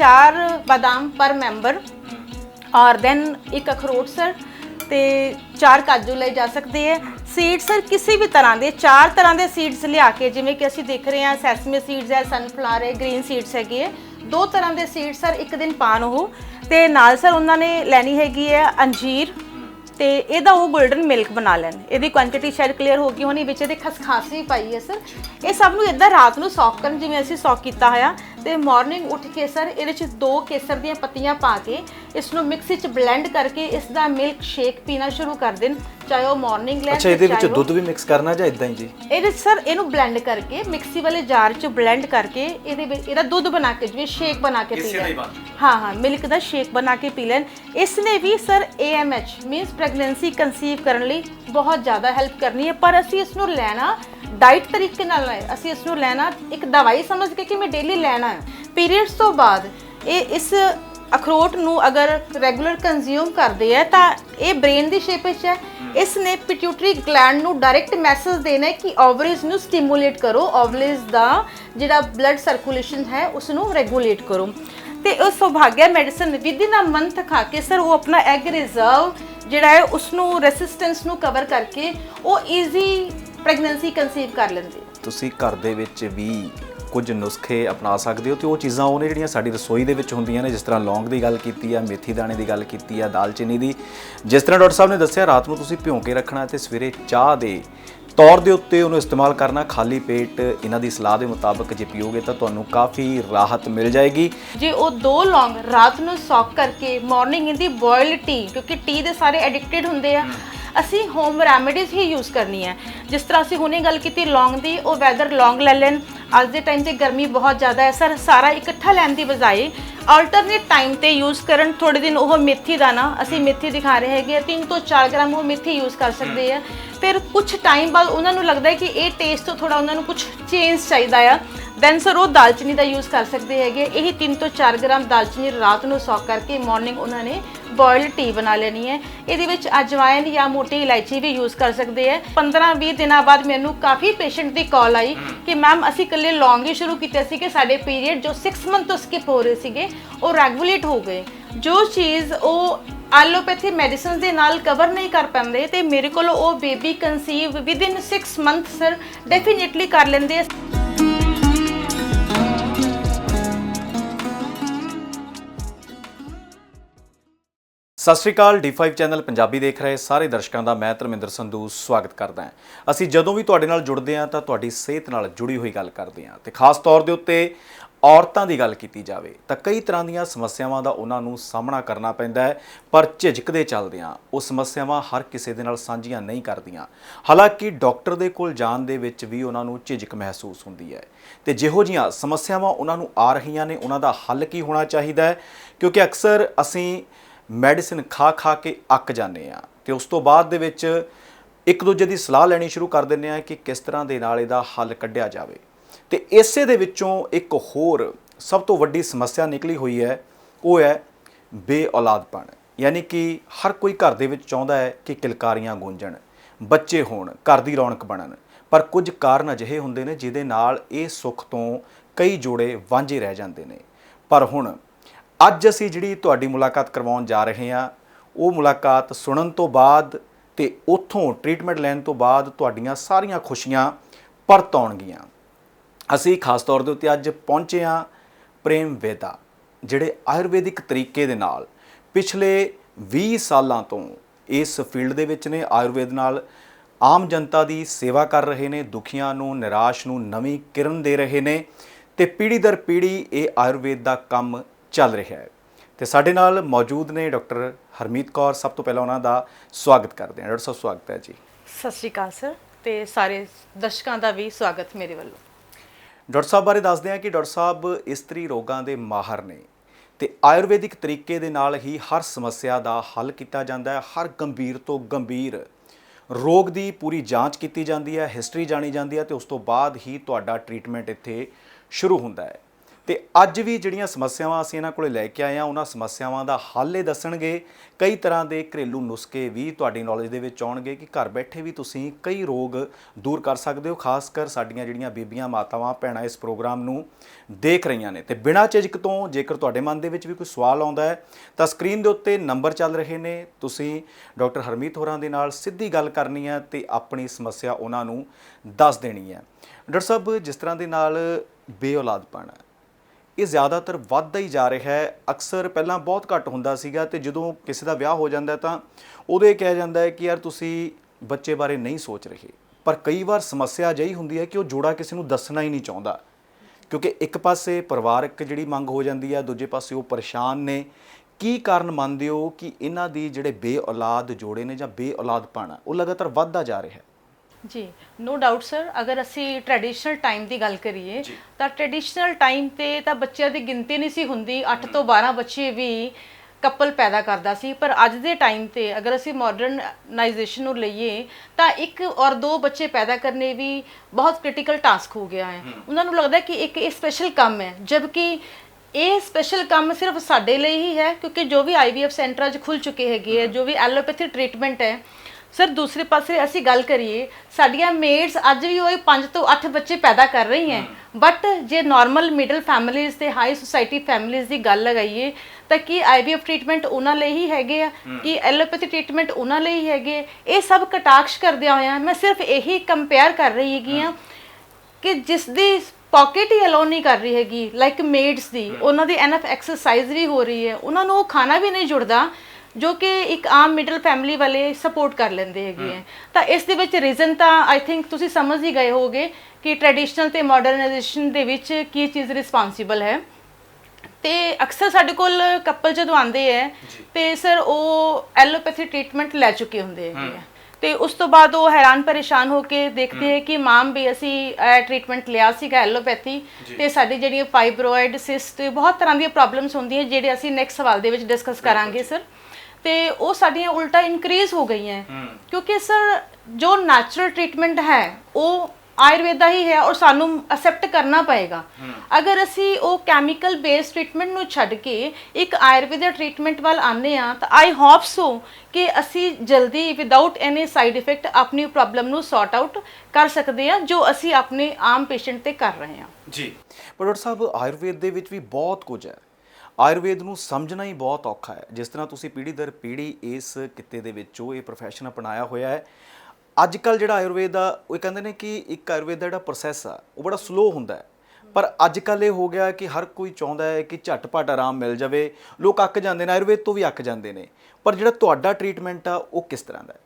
ਚਾਰ ਬਾਦਾਮ ਪਰ ਮੈਂਬਰ, ਔਰ ਦੈਨ ਇੱਕ ਅਖਰੋਟ ਸਰ ਤੇ ਚਾਰ ਕਾਜੂ ਲਏ ਜਾ ਸਕਦੇ ਹੈ। ਸੀਡ ਸਰ ਕਿਸੇ ਵੀ ਤਰ੍ਹਾਂ ਦੇ, ਚਾਰ ਤਰ੍ਹਾਂ ਦੇ ਸੀਡਸ ਲਿਆ ਕੇ, ਜਿਵੇਂ ਕਿ ਅਸੀਂ ਦੇਖ ਰਹੇ ਹਾਂ ਸੈਸਮੇ ਸੀਡਸ ਹੈ ਸਨਫਲਾਵਰ ਹੈ ਗ੍ਰੀਨ ਸੀਡਸ ਹੈਗੇ ਹੈ। ਦੋ ਤਰ੍ਹਾਂ ਦੇ ਸੀਡਸ ਸਰ ਇੱਕ ਦਿਨ ਪਾਣ ਉਹ। ਤੇ ਨਾਲ ਸਰ ਉਹਨਾਂ ਨੇ ਲੈਣੀ ਹੈਗੀ ਹੈ ਅੰਜੀਰ ਤੇ ਇਹਦਾ ਉਹ 골ਡਨ ਮਿਲਕ ਬਣਾ ਲੈਣ। ਇਹਦੀ ਕੁਆਂਟੀਟੀ ਸ਼ਾਇਦ ਕਲੀਅਰ ਹੋ ਗਈ ਹੋਣੀ, ਵਿੱਚ ਇਹਦੇ ਖਸਖਾਸ ਵੀ ਪਾਈ ਹੈ ਸਰ। ਇਹ ਸਭ ਨੂੰ ਇਦਾਂ ਰਾਤ ਨੂੰ ਸੌਕ ਕਰਨ, ਜਿਵੇਂ ਅਸੀਂ ਸੌਕ ਕੀਤਾ ਹੋਇਆ। ਤੇ ਮਾਰਨਿੰਗ ਉੱਠ ਕੇ ਸਰ ਇਹਦੇ ਚ ਦੋ ਕੇਸਰ ਦੀਆਂ ਪੱਤੀਆਂ ਪਾ ਕੇ ਇਸ ਨੂੰ ਮਿਕਸੀ ਚ ਬਲੈਂਡ ਕਰਕੇ ਇਸ ਦਾ ਮਿਲਕ ਸ਼ੇਕ ਪੀਣਾ ਸ਼ੁਰੂ ਕਰ ਦੇਣ ਚਾਹੇ ਉਹ ਮਾਰਨਿੰਗ ਲੈਣ ਅੱਛਾ ਇਹਦੇ ਵਿੱਚ ਦੁੱਧ ਵੀ ਮਿਕਸ ਕਰਨਾ ਜਾਂ ਇਦਾਂ ਹੀ ਜੀ? ਇਹਦੇ ਸਰ ਇਹਨੂੰ ਬਲੈਂਡ ਕਰਕੇ ਮਿਕਸੀ ਵਾਲੇ ਜਾਰ 'ਚ ਬਲੈਂਡ ਕਰਕੇ ਇਹਦੇ ਵਿੱਚ ਇਹਦਾ ਦੁੱਧ ਬਣਾ ਕੇ ਜਿਵੇਂ ਸ਼ੇਕ ਬਣਾ ਕੇ ਪੀ ਲੈਣ। ਹਾਂ ਹਾਂ ਮਿਲਕ ਦਾ ਸ਼ੇਕ ਬਣਾ ਕੇ ਪੀ ਲੈਣ। ਇਸ ਨੇ ਵੀ sir AMH means pregnancy conceive ਕਰਨ ਲਈ ਬਹੁਤ ਜ਼ਿਆਦਾ ਹੈਲਪ ਕਰਨੀ ਹੈ ਪਰ ਅਸੀਂ ਇਸ ਨੂੰ ਲੈਣਾ ਡਾਈਟ ਤਰੀਕੇ ਨਾਲ ਅਸੀਂ ਇਸ ਨੂੰ ਲੈਣਾ ਇੱਕ ਦਵਾਈ ਸਮਝ ਕੇ ਕਿ ਮੈਂ ਡੇਲੀ ਲੈਣਾ ਹੈ। ਪੀਰੀਅਡਸ ਤੋਂ ਬਾਅਦ ਇਹ ਇਸ ਅਖਰੋਟ ਨੂੰ ਅਗਰ ਰੈਗੂਲਰ ਕੰਜ਼ਿਊਮ ਕਰਦੇ ਆ ਤਾਂ ਇਹ ਬ੍ਰੇਨ ਦੀ ਸ਼ੇਪ ਵਿੱਚ ਹੈ। ਇਸ ਨੇ ਪਿਟਿਊਟਰੀ ਗਲੈਂਡ ਨੂੰ ਡਾਇਰੈਕਟ ਮੈਸੇਜ ਦੇਣਾ ਹੈ ਕਿ ਓਵਰੀਜ਼ ਨੂੰ ਸਟਿਮੂਲੇਟ ਕਰੋ। ਓਵਰੀਜ਼ ਦਾ ਜਿਹੜਾ ਬਲੱਡ ਸਰਕੂਲੇਸ਼ਨ ਹੈ ਉਸ ਨੂੰ ਰੈਗੂਲੇਟ ਕਰੋ। ਤੇ ਉਹ Subhagya medicine within a month ਖਾ ਕੇ ਸਰ ਉਹ ਆਪਣਾ ਐਗ ਰਿਜ਼ਰਵ ਜਿਹੜਾ ਹੈ ਉਸ ਨੂੰ ਰੈਸਿਸਟੈਂਸ ਨੂੰ ਕਵਰ ਕਰਕੇ ਉਹ ਈਜ਼ੀ ਪ੍ਰੈਗਨੈਂਸੀ ਕਨਸੀਵ ਕਰ ਲੈਂਦੇ ਤੁਸੀਂ ਘਰ ਦੇ ਵਿੱਚ ਵੀ ਕੁਝ ਨੁਸਖੇ ਅਪਣਾ ਸਕਦੇ ਹੋ ਤੇ ਉਹ ਚੀਜ਼ਾਂ ਉਹ ਨੇ ਜਿਹੜੀਆਂ ਸਾਡੀ ਰਸੋਈ ਦੇ ਵਿੱਚ ਹੁੰਦੀਆਂ ਨੇ ਜਿਸ ਤਰ੍ਹਾਂ ਲੌਂਗ ਦੀ ਗੱਲ ਕੀਤੀ ਆ ਮੇਥੀ ਦਾਣੇ ਦੀ ਗੱਲ ਕੀਤੀ ਆ ਦਾਲਚੀਨੀ ਦੀ। ਜਿਸ ਤਰ੍ਹਾਂ ਡਾਕਟਰ ਸਾਹਿਬ ਨੇ ਦੱਸਿਆ ਰਾਤ ਨੂੰ ਤੁਸੀਂ ਭਿਉਂ ਕੇ ਰੱਖਣਾ ਤੇ ਸਵੇਰੇ ਚਾਹ ਦੇ ਤੌਰ ਦੇ ਉੱਤੇ ਉਹਨੂੰ ਇਸਤੇਮਾਲ ਕਰਨਾ ਖਾਲੀ ਪੇਟ ਇਹਨਾਂ ਦੀ ਸਲਾਹ ਦੇ ਮੁਤਾਬਕ ਜੇ ਪੀਓਗੇ ਤਾਂ ਤੁਹਾਨੂੰ ਕਾਫੀ ਰਾਹਤ ਮਿਲ ਜਾਏਗੀ। ਜੇ ਉਹ ਦੋ ਲੌਂਗ ਰਾਤ ਨੂੰ ਸੌਕ ਕਰਕੇ morning in the boiled tea ਕਿਉਂਕਿ ਟੀ ਦੇ ਸਾਰੇ ਐਡਿਕਟਡ ਹੁੰਦੇ ਆ ਅਸੀਂ ਹੋਮ ਰੈਮੇਡੀਜ਼ ਹੀ ਯੂਜ਼ ਕਰਨੀ ਹੈ। ਜਿਸ ਤਰ੍ਹਾਂ ਅਸੀਂ ਹੁਣੇ ਗੱਲ ਕੀਤੀ ਲੌਂਗ ਦੀ, ਉਹ ਵੈਦਰ ਲੌਂਗ ਲੈ ਲੈਣ। ਅੱਜ ਦੇ ਟਾਈਮ ਤੇ ਗਰਮੀ ਬਹੁਤ ਜ਼ਿਆਦਾ ਹੈ। ਸਰ, ਸਾਰਾ ਇਕੱਠਾ ਲੈਣ ਦੀ ਬਜਾਏ ਆਲਟਰਨੇਟ ਟਾਈਮ ਤੇ ਯੂਜ਼ ਕਰਨ ਥੋੜੇ ਦਿਨ ਉਹ ਮੇਥੀ ਦਾ ਨਾ, ਅਸੀਂ ਮੇਥੀ ਦਿਖਾ ਰਹੇ ਹੈਗੇ 3 ਤੋਂ 4 ਗ੍ਰਾਮ ਉਹ ਮੇਥੀ ਯੂਜ਼ ਕਰ ਸਕਦੇ ਆ ਫਿਰ ਕੁਝ ਟਾਈਮ ਬਾਅਦ ਉਹਨਾਂ ਨੂੰ ਲੱਗਦਾ ਹੈ ਕਿ ਇਹ ਟੇਸਟ ਤੋਂ ਥੋੜਾ ਉਹਨਾਂ ਨੂੰ ਕੁਝ ਚੇਂਜ ਚਾਹੀਦਾ ਆ। ਦੈਨ ਸਰ ਉਹ ਦਾਲਚੀਨੀ ਦਾ ਯੂਜ਼ ਕਰ ਸਕਦੇ ਹੈਗੇ। ਇਹ 3 ਤੋਂ 4 ਗ੍ਰਾਮ ਦਾਲਚੀਨੀ ਰਾਤ ਨੂੰ ਸੌਕ ਕਰਕੇ ਮਾਰਨਿੰਗ ਉਹਨਾਂ ਨੇ ਬੋਇਲਡ ਟੀ ਬਣਾ ਲੈਣੀ ਹੈ। ਇਹਦੇ ਵਿੱਚ ਅਜਵਾਇਨ ਜਾਂ ਮੋਟੀ ਇਲਾਇਚੀ ਵੀ ਯੂਜ਼ ਕਰ ਸਕਦੇ ਹੈ। 15-20 ਦਿਨਾਂ ਬਾਅਦ ਮੈਨੂੰ ਕਾਫੀ ਪੇਸ਼ੈਂਟ ਦੀ ਕਾਲ ਆਈ ਕਿ ਮੈਮ ਅਸੀਂ ਇਕੱਲੇ ਲੌਂਗ ਹੀ ਸ਼ੁਰੂ ਕੀਤੇ ਸੀ ਕਿ ਸਾਡੇ ਪੀਰੀਅਡ ਜੋ 6 ਮੰਥ ਤੋਂ ਸਕਿਪ ਹੋ ਰਹੇ ਸੀਗੇ, ਉਹ ਰੈਗੂਲੇਟ ਹੋ ਗਏ। ਜੋ ਚੀਜ਼ ਉਹ ਐਲੋਪੈਥੀ ਮੈਡੀਸਿਨਸ ਦੇ ਨਾਲ ਕਵਰ ਨਹੀਂ ਕਰ ਪਾਉਂਦੇ ਤੇ ਮੇਰੇ ਕੋਲ ਉਹ baby conceive within 6 month sir definitely ਕਰ ਲੈਂਦੇ ਆ। ਸਤਿ ਸ਼੍ਰੀ ਅਕਾਲ D5 ਚੈਨਲ ਪੰਜਾਬੀ ਦੇਖ ਰਹੇ ਸਾਰੇ ਦਰਸ਼ਕਾਂ ਦਾ, ਮੈਂ ਧਰਮਿੰਦਰ ਸੰਧੂ ਸਵਾਗਤ ਕਰਦਾ ਹਾਂ। ਅਸੀਂ ਜਦੋਂ ਵੀ ਤੁਹਾਡੇ ਨਾਲ ਜੁੜਦੇ ਹਾਂ ਤਾਂ ਤੁਹਾਡੀ ਸਿਹਤ ਨਾਲ ਜੁੜੀ ਹੋਈ ਗੱਲ ਕਰਦੇ ਹਾਂ ਤੇ ਖਾਸ ਤੌਰ ਦੇ ਉੱਤੇ ਔਰਤਾਂ ਦੀ ਗੱਲ ਕੀਤੀ ਜਾਵੇ ਤਾਂ ਕਈ ਤਰ੍ਹਾਂ ਦੀਆਂ ਸਮੱਸਿਆਵਾਂ ਦਾ ਉਹਨਾਂ ਨੂੰ ਸਾਹਮਣਾ ਕਰਨਾ ਪੈਂਦਾ ਹੈ, ਪਰ ਝਿਜਕਦੇ ਚੱਲਦਿਆਂ ਉਹ ਸਮੱਸਿਆਵਾਂ ਹਰ ਕਿਸੇ ਦੇ ਨਾਲ ਸਾਂਝੀਆਂ ਨਹੀਂ ਕਰਦੀਆਂ। ਹਾਲਾਂਕਿ ਡਾਕਟਰ ਦੇ ਕੋਲ ਜਾਣ ਦੇ ਵਿੱਚ ਵੀ ਉਹਨਾਂ ਨੂੰ ਝਿਜਕ ਮਹਿਸੂਸ ਹੁੰਦੀ ਹੈ ਤੇ ਜਿਹੋ ਜੀਆਂ ਸਮੱਸਿਆਵਾਂ ਉਹਨਾਂ ਨੂੰ ਆ ਰਹੀਆਂ ਨੇ, ਉਹਨਾਂ ਦਾ ਹੱਲ ਕੀ ਹੋਣਾ ਚਾਹੀਦਾ ਹੈ? ਕਿਉਂਕਿ ਅਕਸਰ ਅਸੀਂ ਮੈਡੀਸਿਨ ਖਾ ਖਾ ਕੇ ਅੱਕ ਜਾਂਦੇ ਆ ਤੇ ਉਸ ਤੋਂ ਬਾਅਦ ਦੇ ਵਿੱਚ ਇੱਕ ਦੂਜੇ ਦੀ ਸਲਾਹ ਲੈਣੀ ਸ਼ੁਰੂ ਕਰ ਦਿੰਦੇ ਆ ਕਿ ਕਿਸ ਤਰ੍ਹਾਂ ਦੇ ਨਾਲ ਇਹਦਾ ਹੱਲ ਕੱਢਿਆ ਜਾਵੇ। ਤੇ ਇਸੇ ਦੇ ਵਿੱਚੋਂ ਇੱਕ ਹੋਰ ਸਭ ਤੋਂ ਵੱਡੀ ਸਮੱਸਿਆ ਨਿਕਲੀ ਹੋਈ ਹੈ, ਉਹ ਹੈ ਬੇਔਲਾਦਪਣ। ਯਾਨੀ ਕਿ ਹਰ ਕੋਈ ਘਰ ਦੇ ਵਿੱਚ ਚਾਹੁੰਦਾ ਹੈ ਕਿ ਕਿਲਕਾਰੀਆਂ ਗੂੰਜਣ, ਬੱਚੇ ਹੋਣ, ਘਰ ਦੀ ਰੌਣਕ ਬਣਨ। ਪਰ ਕੁਝ ਕਾਰਨ ਅਜਿਹੇ ਹੁੰਦੇ ਨੇ ਜਿਹਦੇ ਨਾਲ ਇਹ ਸੁੱਖ ਤੋਂ ਕਈ ਜੋੜੇ ਵਾਂਝੇ ਰਹਿ ਜਾਂਦੇ ਨੇ। ਪਰ ਹੁਣ ਅੱਜ ਅਸੀਂ ਜਿਹੜੀ ਤੁਹਾਡੀ ਮੁਲਾਕਾਤ ਕਰਵਾਉਣ ਜਾ ਰਹੇ ਹਾਂ, ਉਹ ਮੁਲਾਕਾਤ ਸੁਣਨ ਤੋਂ ਬਾਅਦ ਤੇ ਉੱਥੋਂ ਟ੍ਰੀਟਮੈਂਟ ਲੈਣ ਤੋਂ ਬਾਅਦ ਤੁਹਾਡੀਆਂ ਸਾਰੀਆਂ ਖੁਸ਼ੀਆਂ ਪਰਤ ਆਉਣਗੀਆਂ। ਅਸੀਂ ਖਾਸ ਤੌਰ ਦੇ ਉੱਤੇ ਅੱਜ ਪਹੁੰਚੇ ਹਾਂ ਪ੍ਰੇਮ ਵੇਦਾ, ਜਿਹੜੇ ਆਯੁਰਵੈਦਿਕ ਤਰੀਕੇ ਦੇ ਨਾਲ ਪਿਛਲੇ 20 ਸਾਲਾਂ ਤੋਂ ਇਸ ਫੀਲਡ ਦੇ ਵਿੱਚ ਨੇ, ਆਯੁਰਵੇਦ ਨਾਲ ਆਮ ਜਨਤਾ ਦੀ ਸੇਵਾ ਕਰ ਰਹੇ ਨੇ, ਦੁਖੀਆਂ ਨੂੰ, ਨਿਰਾਸ਼ ਨੂੰ ਨਵੀਂ ਕਿਰਨ ਦੇ ਰਹੇ ਨੇ ਤੇ ਪੀੜ੍ਹੀ ਦਰ ਪੀੜ੍ਹੀ ਇਹ ਆਯੁਰਵੇਦ ਦਾ ਕੰਮ ਚੱਲ ਰਿਹਾ ਹੈ। ਤੇ ਸਾਡੇ ਨਾਲ ਮੌਜੂਦ ਨੇ ਡਾਕਟਰ ਹਰਮੀਤ ਕੌਰ। ਸਭ ਤੋਂ ਪਹਿਲਾਂ ਉਹਨਾਂ ਦਾ ਸਵਾਗਤ ਕਰਦੇ ਹਾਂ। ਡਾਕਟਰ ਸਾਹਿਬ ਸਵਾਗਤ ਹੈ ਜੀ। ਸਤਿ ਸ਼੍ਰੀ ਅਕਾਲ ਸਰ ਤੇ ਸਾਰੇ ਦਰਸ਼ਕਾਂ ਦਾ ਵੀ ਸਵਾਗਤ ਮੇਰੇ ਵੱਲੋਂ। ਡਾਕਟਰ ਸਾਹਿਬ ਬਾਰੇ ਦੱਸਦੇ ਹਾਂ ਕਿ ਡਾਕਟਰ ਸਾਹਿਬ ਇਸਤਰੀ ਰੋਗਾਂ ਦੇ ਮਾਹਰ ਨੇ ਤੇ ਆਯੁਰਵੈਦਿਕ ਤਰੀਕੇ ਦੇ ਨਾਲ ਹੀ ਹਰ ਸਮੱਸਿਆ ਦਾ ਹੱਲ ਕੀਤਾ ਜਾਂਦਾ ਹੈ। ਹਰ ਗੰਭੀਰ ਤੋਂ ਗੰਭੀਰ ਰੋਗ ਦੀ ਪੂਰੀ ਜਾਂਚ ਕੀਤੀ ਜਾਂਦੀ ਹੈ ਹਿਸਟਰੀ ਜਾਣੀ ਜਾਂਦੀ ਹੈ ਤੇ ਉਸ ਤੋਂ ਬਾਅਦ ਹੀ ਤੁਹਾਡਾ ਟ੍ਰੀਟਮੈਂਟ ਇੱਥੇ ਸ਼ੁਰੂ ਹੁੰਦਾ ਹੈ। ਤੇ ਅੱਜ ਵੀ ਜਿਹੜੀਆਂ ਸਮੱਸਿਆਵਾਂ ਅਸੀਂ ਇਹਨਾਂ ਕੋਲੇ ਲੈ ਕੇ ਆਏ ਆ ਉਹਨਾਂ ਸਮੱਸਿਆਵਾਂ ਦਾ ਹੱਲ ਇਹ ਦੱਸਣਗੇ। ਕਈ ਤਰ੍ਹਾਂ ਦੇ ਘਰੇਲੂ ਨੁਸਖੇ ਵੀ ਤੁਹਾਡੀ ਨੌਲੇਜ ਦੇ ਵਿੱਚ ਆਉਣਗੇ ਕਿ ਘਰ ਬੈਠੇ ਵੀ ਤੁਸੀਂ ਕਈ ਰੋਗ ਦੂਰ ਕਰ ਸਕਦੇ ਹੋ, ਖਾਸ ਕਰ ਸਾਡੀਆਂ ਜਿਹੜੀਆਂ ਬੀਬੀਆਂ, ਮਾਤਾਵਾਂ, ਭੈਣਾਂ ਇਸ ਪ੍ਰੋਗਰਾਮ ਨੂੰ ਦੇਖ ਰਹੀਆਂ ਨੇ। ਤੇ ਬਿਨਾਂ ਝਿਜਕ ਤੋਂ ਜੇਕਰ ਤੁਹਾਡੇ ਮਨ ਦੇ ਵਿੱਚ ਵੀ ਕੋਈ ਸਵਾਲ ਆਉਂਦਾ ਹੈ, ਤਾਂ ਸਕਰੀਨ ਦੇ ਉੱਤੇ ਨੰਬਰ ਚੱਲ ਰਹੇ ਨੇ। ਤੁਸੀਂ ਡਾਕਟਰ ਹਰਮੀਤ ਹੋਰਾਂ ਦੇ ਨਾਲ ਸਿੱਧੀ ਗੱਲ ਕਰਨੀ ਹੈ ਤੇ ਆਪਣੀ ਸਮੱਸਿਆ ਉਹਨਾਂ ਨੂੰ ਦੱਸ ਦੇਣੀ ਹੈ। ਡਾਕਟਰ ਸਾਹਿਬ, ਜਿਸ ਤਰ੍ਹਾਂ ਦੇ ਨਾਲ ਬੇਔਲਾਦਪਣ ਹੈ ਇਹ ਜ਼ਿਆਦਾਤਰ ਵੱਧਦਾ ਹੀ ਜਾ ਰਿਹਾ ਹੈ। ਅਕਸਰ ਪਹਿਲਾਂ ਬਹੁਤ ਘੱਟ ਹੁੰਦਾ ਸੀਗਾ ਤੇ ਜਦੋਂ ਕਿਸੇ ਦਾ ਵਿਆਹ ਹੋ ਜਾਂਦਾ ਤਾਂ ਉਦੋਂ ਇਹ ਕਿਹਾ ਜਾਂਦਾ ਹੈ ਕਿ ਯਾਰ ਤੁਸੀਂ ਬੱਚੇ ਬਾਰੇ ਨਹੀਂ ਸੋਚ ਰਹੇ। ਪਰ ਕਈ ਵਾਰ ਸਮੱਸਿਆ ਅਜਿਹੀ ਹੁੰਦੀ ਹੈ ਕਿ ਉਹ ਜੋੜਾ ਕਿਸੇ ਨੂੰ ਦੱਸਣਾ ਹੀ ਨਹੀਂ ਚਾਹੁੰਦਾ। ਕਿਉਂਕਿ ਇੱਕ ਪਾਸੇ ਪਰਿਵਾਰਕ ਜਿਹੜੀ ਮੰਗ ਹੋ ਜਾਂਦੀ ਹੈ ਦੂਜੇ ਪਾਸੇ ਉਹ ਪਰੇਸ਼ਾਨ ਨੇ। ਕੀ ਕਾਰਨ ਮੰਨਦੇ ਹੋ ਕਿ ਇਹਨਾਂ ਦੀ ਜਿਹੜੇ ਬੇਔਲਾਦ ਜੋੜੇ ਨੇ ਜਾਂ ਬੇਔਲਾਦਪਣ ਆ, ਉਹ ਲਗਾਤਾਰ ਵੱਧਦਾ ਜਾ ਰਿਹਾ ਹੈ? ਜੀ ਨੋ ਡਾਊਟ ਸਰ ਅਗਰ ਅਸੀਂ ਟ੍ਰੈਡੀਸ਼ਨਲ ਟਾਈਮ ਦੀ ਗੱਲ ਕਰੀਏ ਤਾਂ ਟ੍ਰੈਡੀਸ਼ਨਲ ਟਾਈਮ ਤੇ ਤਾਂ ਬੱਚਿਆਂ ਦੀ ਗਿਣਤੀ ਨਹੀਂ ਸੀ ਹੁੰਦੀ 8 ਤੋਂ 12 ਬੱਚੇ ਵੀ ਕਪਲ ਪੈਦਾ ਕਰਦਾ ਸੀ ਪਰ ਅੱਜ ਦੇ ਟਾਈਮ ਤੇ ਅਗਰ ਅਸੀਂ ਮਾਡਰਨਾਈਜੇਸ਼ਨ ਨੂੰ ਲਈਏ ਤਾਂ ਇੱਕ ਔਰ ਦੋ ਬੱਚੇ ਪੈਦਾ ਕਰਨੇ ਵੀ ਬਹੁਤ ਕ੍ਰਿਟੀਕਲ ਟਾਸਕ ਹੋ ਗਿਆ ਹੈ। ਉਹਨਾਂ ਨੂੰ ਲੱਗਦਾ ਕਿ ਇੱਕ ਇਹ ਸਪੈਸ਼ਲ ਕੰਮ ਹੈ ਜਦਕਿ ਇਹ ਸਪੈਸ਼ਲ ਕੰਮ ਸਿਰਫ ਸਾਡੇ ਲਈ ਹੀ ਹੈ ਕਿਉਂਕਿ ਜੋ ਵੀ ਆਈਵੀਐਫ ਸੈਂਟਰਾਂ 'ਚ ਖੁੱਲ ਚੁੱਕੇ ਹੈਗੇ ਹੈ ਜੋ ਵੀ ਐਲੋਪੈਥੀ ਟ੍ਰੀਟਮੈਂਟ ਹੈ ਸਰ ਦੂਸਰੇ ਪਾਸੇ ਅਸੀਂ ਗੱਲ ਕਰੀਏ ਸਾਡੀਆਂ ਮੇਡਸ ਅੱਜ ਵੀ ਉਹ 5 ਤੋਂ 8 ਬੱਚੇ ਪੈਦਾ ਕਰ ਰਹੀ ਹੈ। ਬਟ ਜੇ ਨਾਰਮਲ ਮਿਡਲ ਫੈਮਿਲੀਜ਼ ਤੇ ਹਾਈ ਸੁਸਾਇਟੀ ਫੈਮਿਲੀਜ਼ ਦੀ ਗੱਲ ਲਗਾਈਏ ਤਾਂ ਕੀ ਆਈਵੀਐਫ ਟ੍ਰੀਟਮੈਂਟ ਉਹਨਾਂ ਲਈ ਹੀ ਹੈਗੇ ਆ? ਕੀ ਐਲੋਪੈਥੀ ਟ੍ਰੀਟਮੈਂਟ ਉਹਨਾਂ ਲਈ ਹੀ ਹੈਗੇ? ਇਹ ਸਭ ਕਟਾਕਸ਼ ਕਰਦਿਆਂ ਹੋਇਆਂ ਮੈਂ ਸਿਰਫ ਇਹੀ ਕੰਪੇਅਰ ਕਰ ਰਹੀ ਹੈਗੀ ਆ ਕਿ ਜਿਸ ਦੀ ਪਾਕਟ ਹੀ ਅਲਾਉ ਨਹੀਂ ਕਰ ਰਹੀ ਹੈਗੀ ਲਾਈਕ ਮੇਡਸ ਦੀ। ਉਹਨਾਂ ਦੀ ਐਨਫ ਐਕਸਰਸਾਈਜ਼ ਵੀ ਹੋ ਰਹੀ ਹੈ। ਉਹਨਾਂ ਨੂੰ ਉਹ ਖਾਣਾ ਵੀ ਨਹੀਂ ਜੁੜਦਾ। ਜੋ ਕਿ ਇੱਕ ਆਮ ਮਿਡਲ ਫੈਮਿਲੀ ਵਾਲੇ ਸਪੋਰਟ ਕਰ ਲੈਂਦੇ ਹੈਗੇ ਹੈ ਤਾਂ ਇਸ ਦੇ ਵਿੱਚ ਰੀਜ਼ਨ ਤਾਂ ਆਈ ਥਿੰਕ ਤੁਸੀਂ ਸਮਝ ਹੀ ਗਏ ਹੋਗੇ ਕਿ ਟ੍ਰੈਡੀਸ਼ਨਲ ਤੇ ਮਾਡਰਨਾਈਜੇਸ਼ਨ ਦੇ ਵਿੱਚ ਕੀ ਚੀਜ਼ ਰਿਸਪਾਂਸਿਬਲ ਹੈ। ਤੇ ਅਕਸਰ ਸਾਡੇ ਕੋਲ ਕਪਲ ਜਦੋਂ ਆਉਂਦੇ ਹੈ ਤੇ ਸਰ ਉਹ ਐਲੋਪੈਥੀ ਟ੍ਰੀਟਮੈਂਟ ਲੈ ਚੁੱਕੇ ਹੁੰਦੇ ਹੈਗੇ ਆ। ਤੇ ਉਸ ਤੋਂ ਬਾਅਦ ਉਹ ਹੈਰਾਨ ਪਰੇਸ਼ਾਨ ਹੋ ਕੇ ਦੇਖਦੇ ਹੈ। ਕਿ ਮਾਮ ਵੀ ਅਸੀਂ ਟ੍ਰੀਟਮੈਂਟ ਲਿਆ ਸੀਗਾ ਐਲੋਪੈਥੀ ਤੇ ਸਾਡੀ ਜਿਹੜੀ ਫਾਈਬਰੋਇਡ ਸਿਸਟ ਬਹੁਤ ਤਰ੍ਹਾਂ ਦੀਆਂ ਪ੍ਰੋਬਲਮਸ ਹੁੰਦੀਆਂ ਜਿਹੜੇ ਅਸੀਂ ਨੈਕਸਟ ਸਵਾਲ ਦੇ ਵਿੱਚ ਡਿਸਕਸ ਕਰਾਂਗੇ ਸਰ ਤੇ ਉਹ ਸਾਡੀਆਂ ਉਲਟਾ ਇਨਕਰੀਜ਼ ਹੋ ਗਈਆਂ। ਕਿਉਂਕਿ ਸਰ ਜੋ ਨੈਚੁਰਲ ਟ੍ਰੀਟਮੈਂਟ ਹੈ ਉਹ ਆਯੁਰਵੇਦਾ ਹੀ ਹੈ ਔਰ ਸਾਨੂੰ ਅਸੈਪਟ ਕਰਨਾ ਪਏਗਾ। ਅਗਰ ਅਸੀਂ ਉਹ ਕੈਮੀਕਲ ਬੇਸਡ ਟ੍ਰੀਟਮੈਂਟ ਨੂੰ ਛੱਡ ਕੇ ਇੱਕ ਆਯੁਰਵੇਦਾ ਟ੍ਰੀਟਮੈਂਟ ਵੱਲ ਆਨੇ ਆ ਤਾਂ ਆਈ ਹੋਪ ਸੋ ਕਿ ਅਸੀਂ ਜਲਦੀ ਵਿਦਆਊਟ ਐਨੀ ਸਾਈਡ ਇਫੈਕਟ ਆਪਣੀ ਪ੍ਰੋਬਲਮ ਨੂੰ ਸੌਰਟ ਆਊਟ ਕਰ ਸਕਦੇ ਆ ਜੋ ਅਸੀਂ ਆਪਣੇ ਆਮ ਪੇਸ਼ੈਂਟ ਤੇ ਕਰ ਰਹੇ ਹਾਂ। ਜੀ। ਪਰ ਡਾਕਟਰ ਸਾਹਿਬ ਆਯੁਰਵੇਦ ਦੇ ਵਿੱਚ ਵੀ ਬਹੁਤ ਕੁਝ ਹੈ। ਆਯੁਰਵੇਦ ਨੂੰ ਸਮਝਣਾ ਹੀ ਬਹੁਤ ਔਖਾ ਹੈ। ਜਿਸ ਤਰ੍ਹਾਂ ਤੁਸੀਂ ਪੀੜ੍ਹੀ ਦਰ ਪੀੜ੍ਹੀ ਇਸ ਕਿੱਤੇ ਦੇ ਵਿੱਚੋਂ ਇਹ ਪ੍ਰੋਫੈਸ਼ਨ ਅਪਣਾਇਆ ਹੋਇਆ ਹੈ। ਅੱਜ ਕੱਲ ਜਿਹੜਾ ਆਯੁਰਵੇਦ ਆ ਉਹ ਕਹਿੰਦੇ ਨੇ ਕਿ ਇੱਕ ਆਯੁਰਵੇਦ ਦਾ ਜਿਹੜਾ ਪ੍ਰੋਸੈਸ ਆ ਉਹ ਬੜਾ ਸਲੋ ਹੁੰਦਾ ਹੈ। ਪਰ ਅੱਜ ਕੱਲ ਇਹ ਹੋ ਗਿਆ ਕਿ ਹਰ ਕੋਈ ਚਾਹੁੰਦਾ ਹੈ ਕਿ ਝਟਪਟ ਆਰਾਮ ਮਿਲ ਜਾਵੇ। ਲੋਕ ਅੱਕ ਜਾਂਦੇ ਨੇ ਆਯੁਰਵੇਦ ਤੋਂ ਵੀ ਅੱਕ ਜਾਂਦੇ ਨੇ। ਪਰ ਜਿਹੜਾ ਤੁਹਾਡਾ ਟ੍ਰੀਟਮੈਂਟ ਆ ਉਹ ਕਿਸ ਤਰ੍ਹਾਂ ਦਾ ਹੈ?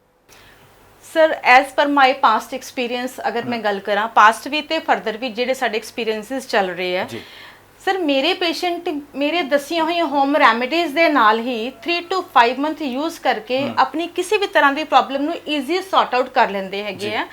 ਸਰ ਐਜ਼ ਪਰ ਮਾਈ ਪਾਸਟ ਐਕਸਪੀਰੀਅੰਸ ਅਗਰ ਮੈਂ ਗੱਲ ਕਰਾਂ ਪਾਸਟ ਵੀ ਤੇ ਫਰਦਰ ਵੀ ਜਿਹੜੇ ਸਾਡੇ ਐਕਸਪੀਰੀਐਂਸਸ ਚੱਲ ਰਹੇ ਆ ਜੀ। ਸਰ ਮੇਰੇ ਪੇਸ਼ੈਂਟ ਮੇਰੇ ਦੱਸੀਆਂ ਹੋਈਆਂ ਹੋਮ ਰੈਮੇਡੀਜ਼ ਦੇ ਨਾਲ ਹੀ 3 ਤੋਂ 5 ਮੰਥ ਯੂਜ਼ ਕਰਕੇ ਆਪਣੀ ਕਿਸੇ ਵੀ ਤਰ੍ਹਾਂ ਦੀ ਪ੍ਰੋਬਲਮ ਨੂੰ ਈਜ਼ੀ ਸੌਰਟ ਆਊਟ ਕਰ ਲੈਂਦੇ ਹੈਗੇ ਆ।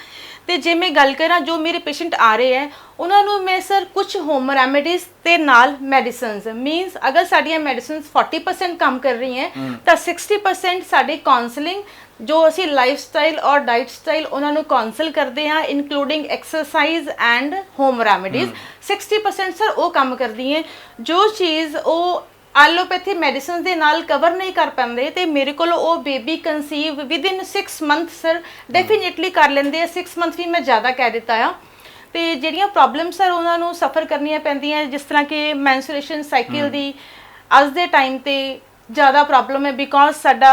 ਤੇ ਜੇ ਮੈਂ ਗੱਲ ਕਰਾਂ ਜੋ ਮੇਰੇ ਪੇਸ਼ੈਂਟ ਆ ਰਹੇ ਹੈ ਉਹਨਾਂ ਨੂੰ ਮੈਂ ਸਰ ਕੁਝ ਹੋਮ ਰੈਮੇਡੀਜ਼ ਤੇ ਨਾਲ ਮੈਡੀਸਿਨਸ ਮੀਨਸ ਅਗਰ ਸਾਡੀਆਂ ਮੈਡੀਸਿਨਸ 40% ਕੰਮ ਕਰ ਰਹੀ ਹੈ ਤਾਂ 60% ਸਾਡੇ ਕਾਉਂਸਲਿੰਗ ਜੋ ਅਸੀਂ ਲਾਈਫ ਸਟਾਈਲ ਔਰ ਡਾਈਟ ਸਟਾਈਲ ਉਹਨਾਂ ਨੂੰ ਕਾਉਂਸਲ ਕਰਦੇ ਹਾਂ including exercise and home remedies 60% sir ਉਹ ਕੰਮ ਕਰਦੀ ਹੈ ਜੋ ਚੀਜ਼ ਉਹ ਐਲੋਪੈਥੀ ਮੈਡੀਸਿਨਸ ਦੇ ਨਾਲ ਕਵਰ ਨਹੀਂ ਕਰ ਪਾਉਂਦੇ ਤੇ ਮੇਰੇ ਕੋਲ ਉਹ baby conceive within 6 month sir definitely ਕਰ ਲੈਂਦੇ ਆ। 6 ਮੰਥ ਵੀ ਮੈਂ ਜ਼ਿਆਦਾ ਕਹਿ ਦਿੱਤਾ ਆ। ਤੇ ਜਿਹੜੀਆਂ ਪ੍ਰੋਬਲਮਸ ਸਰ ਉਹਨਾਂ ਨੂੰ ਸਫਰ ਕਰਨੀਆਂ ਪੈਂਦੀਆਂ ਜਿਸ ਤਰ੍ਹਾਂ ਕਿ ਮੈਂਸੂਰੇਸ਼ਨ ਸਾਈਕਲ ਦੀ ਅੱਜ ਦੇ ਟਾਈਮ ਤੇ ਜ਼ਿਆਦਾ ਪ੍ਰੋਬਲਮ ਹੈ ਬਿਕੋਜ਼ ਸਾਡਾ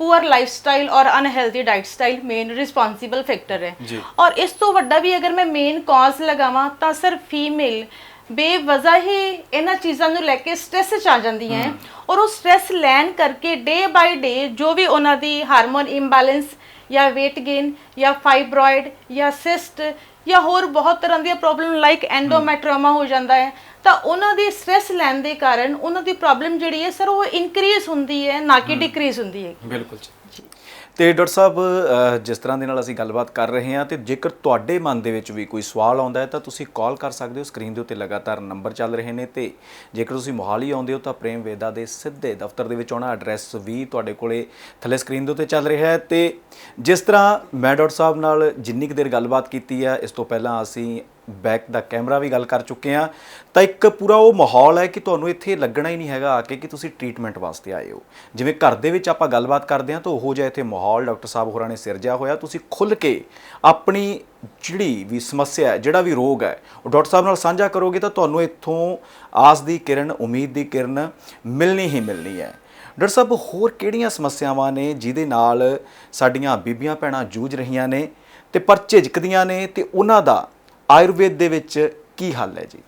ਪੂਅਰ ਲਾਈਫ ਸਟਾਈਲ ਔਰ unhealthy diet style main responsible factor ਹੈ। ਔਰ ਇਸ ਤੋਂ ਵੱਡਾ ਵੀ ਅਗਰ ਮੈਂ ਮੇਨ ਕਾਜ਼ ਲਗਾਵਾਂ ਤਾਂ ਸਰ ਫੀਮੇਲ ਬੇਵਜ਼ਾ ਹੀ ਇਹਨਾਂ ਚੀਜ਼ਾਂ ਨੂੰ ਲੈ ਕੇ ਸਟ੍ਰੈਸ ਚ ਆ ਜਾਂਦੀਆਂ ਹੈ। ਔਰ ਉਹ ਸਟ੍ਰੈਸ ਲੈਣ ਕਰਕੇ ਡੇ ਬਾਈ ਡੇ ਜੋ ਵੀ ਉਹਨਾਂ ਦੀ ਹਾਰਮੋਨ ਇੰਬੈਲੈਂਸ ਜਾਂ weight gain ਜਾਂ ਫਾਈਬਰੋਇਡ ਜਾਂ ਸਿਸਟ ਜਾਂ ਹੋਰ ਬਹੁਤ ਤਰ੍ਹਾਂ ਦੀਆਂ ਪ੍ਰੋਬਲਮ ਲਾਈਕ ਐਂਡੋਮੈਟ੍ਰੀਓਮਾ ਹੋ ਜਾਂਦਾ ਹੈ ਤਾਂ ਉਹਨਾਂ ਦੀ ਸਟ੍ਰੈਸ ਲੈਣ ਦੇ ਕਾਰਨ ਉਹਨਾਂ ਦੀ ਪ੍ਰੋਬਲਮ ਜਿਹੜੀ ਹੈ ਸਰ ਉਹ ਇਨਕਰੀਜ਼ ਹੁੰਦੀ ਹੈ ਨਾ ਕਿ ਡਿਕਰੀਜ਼ ਹੁੰਦੀ ਹੈ ਬਿਲਕੁਲ ਜੀ। ਤੇ ਡਾਕਟਰ ਸਾਹਿਬ ਅਹ, ਜਿਸ ਤਰ੍ਹਾਂ ਦੇ ਨਾਲ ਅਸੀਂ ਗੱਲਬਾਤ ਕਰ ਰਹੇ ਹਾਂ ਤੇ ਜੇਕਰ ਤੁਹਾਡੇ ਮਨ ਦੇ ਵਿੱਚ ਵੀ ਕੋਈ ਸਵਾਲ ਆਉਂਦਾ ਹੈ ਤਾਂ ਤੁਸੀਂ ਕਾਲ ਕਰ ਸਕਦੇ ਹੋ। ਸਕਰੀਨ ਦੇ ਉੱਤੇ ਲਗਾਤਾਰ ਨੰਬਰ ਚੱਲ ਰਹੇ ਨੇ ਤੇ ਜੇਕਰ ਤੁਸੀਂ ਮੋਹਾਲੀ ਆਉਂਦੇ ਹੋ ਤਾਂ ਪ੍ਰੇਮ ਵੇਦਾ ਦੇ ਸਿੱਧੇ ਦਫ਼ਤਰ ਦੇ ਵਿੱਚ ਆਉਣਾ। ਐਡਰੈਸ ਵੀ ਤੁਹਾਡੇ ਕੋਲੇ ਥੱਲੇ ਸਕਰੀਨ ਦੇ ਉੱਤੇ ਚੱਲ ਰਿਹਾ ਹੈ ਤੇ ਜਿਸ ਤਰ੍ਹਾਂ ਮੈਂ ਡਾਕਟਰ ਸਾਹਿਬ ਨਾਲ ਜਿੰਨੀ ਕੁ ਦੇਰ ਗੱਲਬਾਤ ਕੀਤੀ ਹੈ ਇਸ ਤੋਂ ਪਹਿਲਾਂ ਅਸੀਂ ਬੈਕ ਦਾ ਕੈਮਰਾ ਵੀ ਗੱਲ ਕਰ ਚੁੱਕੇ ਆ ਤਾਂ ਇੱਕ ਪੂਰਾ ਉਹ ਮਾਹੌਲ ਹੈ ਕਿ ਤੁਹਾਨੂੰ ਇੱਥੇ ਲੱਗਣਾ ਹੀ ਨਹੀਂ ਹੈਗਾ ਆ ਕੇ ਕਿ ਤੁਸੀਂ ਟ੍ਰੀਟਮੈਂਟ ਵਾਸਤੇ ਆਏ ਹੋ। ਜਿਵੇਂ ਘਰ ਦੇ ਵਿੱਚ ਆਪਾਂ ਗੱਲਬਾਤ ਕਰਦੇ ਹਾਂ ਤਾਂ ਉਹੋ ਜਿਹਾ ਇੱਥੇ ਮਾਹੌਲ ਡਾਕਟਰ ਸਾਹਿਬ ਹੋਰਾਂ ਨੇ ਸਿਰਜਿਆ ਹੋਇਆ। ਤੁਸੀਂ ਖੁੱਲ ਕੇ ਆਪਣੀ ਜਿਹੜੀ ਵੀ ਸਮੱਸਿਆ ਹੈ, ਜਿਹੜਾ ਵੀ ਰੋਗ ਹੈ, ਉਹ ਡਾਕਟਰ ਸਾਹਿਬ ਨਾਲ ਸਾਂਝਾ ਕਰੋਗੇ ਤਾਂ ਤੁਹਾਨੂੰ ਇੱਥੋਂ ਆਸ ਦੀ ਕਿਰਨ, ਉਮੀਦ ਦੀ ਕਿਰਨ ਮਿਲਣੀ ਹੀ ਮਿਲਣੀ ਹੈ। ਡਾਕਟਰ ਸਾਹਿਬ, ਹੋਰ ਕਿਹੜੀਆਂ ਸਮੱਸਿਆਵਾਂ ਨੇ ਜਿਹਦੇ ਨਾਲ ਸਾਡੀਆਂ ਬੀਬੀਆਂ ਭੈਣਾਂ ਜੂਝ ਰਹੀਆਂ ਨੇ ਤੇ ਪਰ ਝਿਜਕਦੀਆਂ ਨੇ ਤੇ ਉਹਨਾਂ ਦਾ ਆਯੁਰਵੇਦ ਦੇ ਵਿੱਚ ਕੀ ਹੱਲ ਹੈ ਜੀ?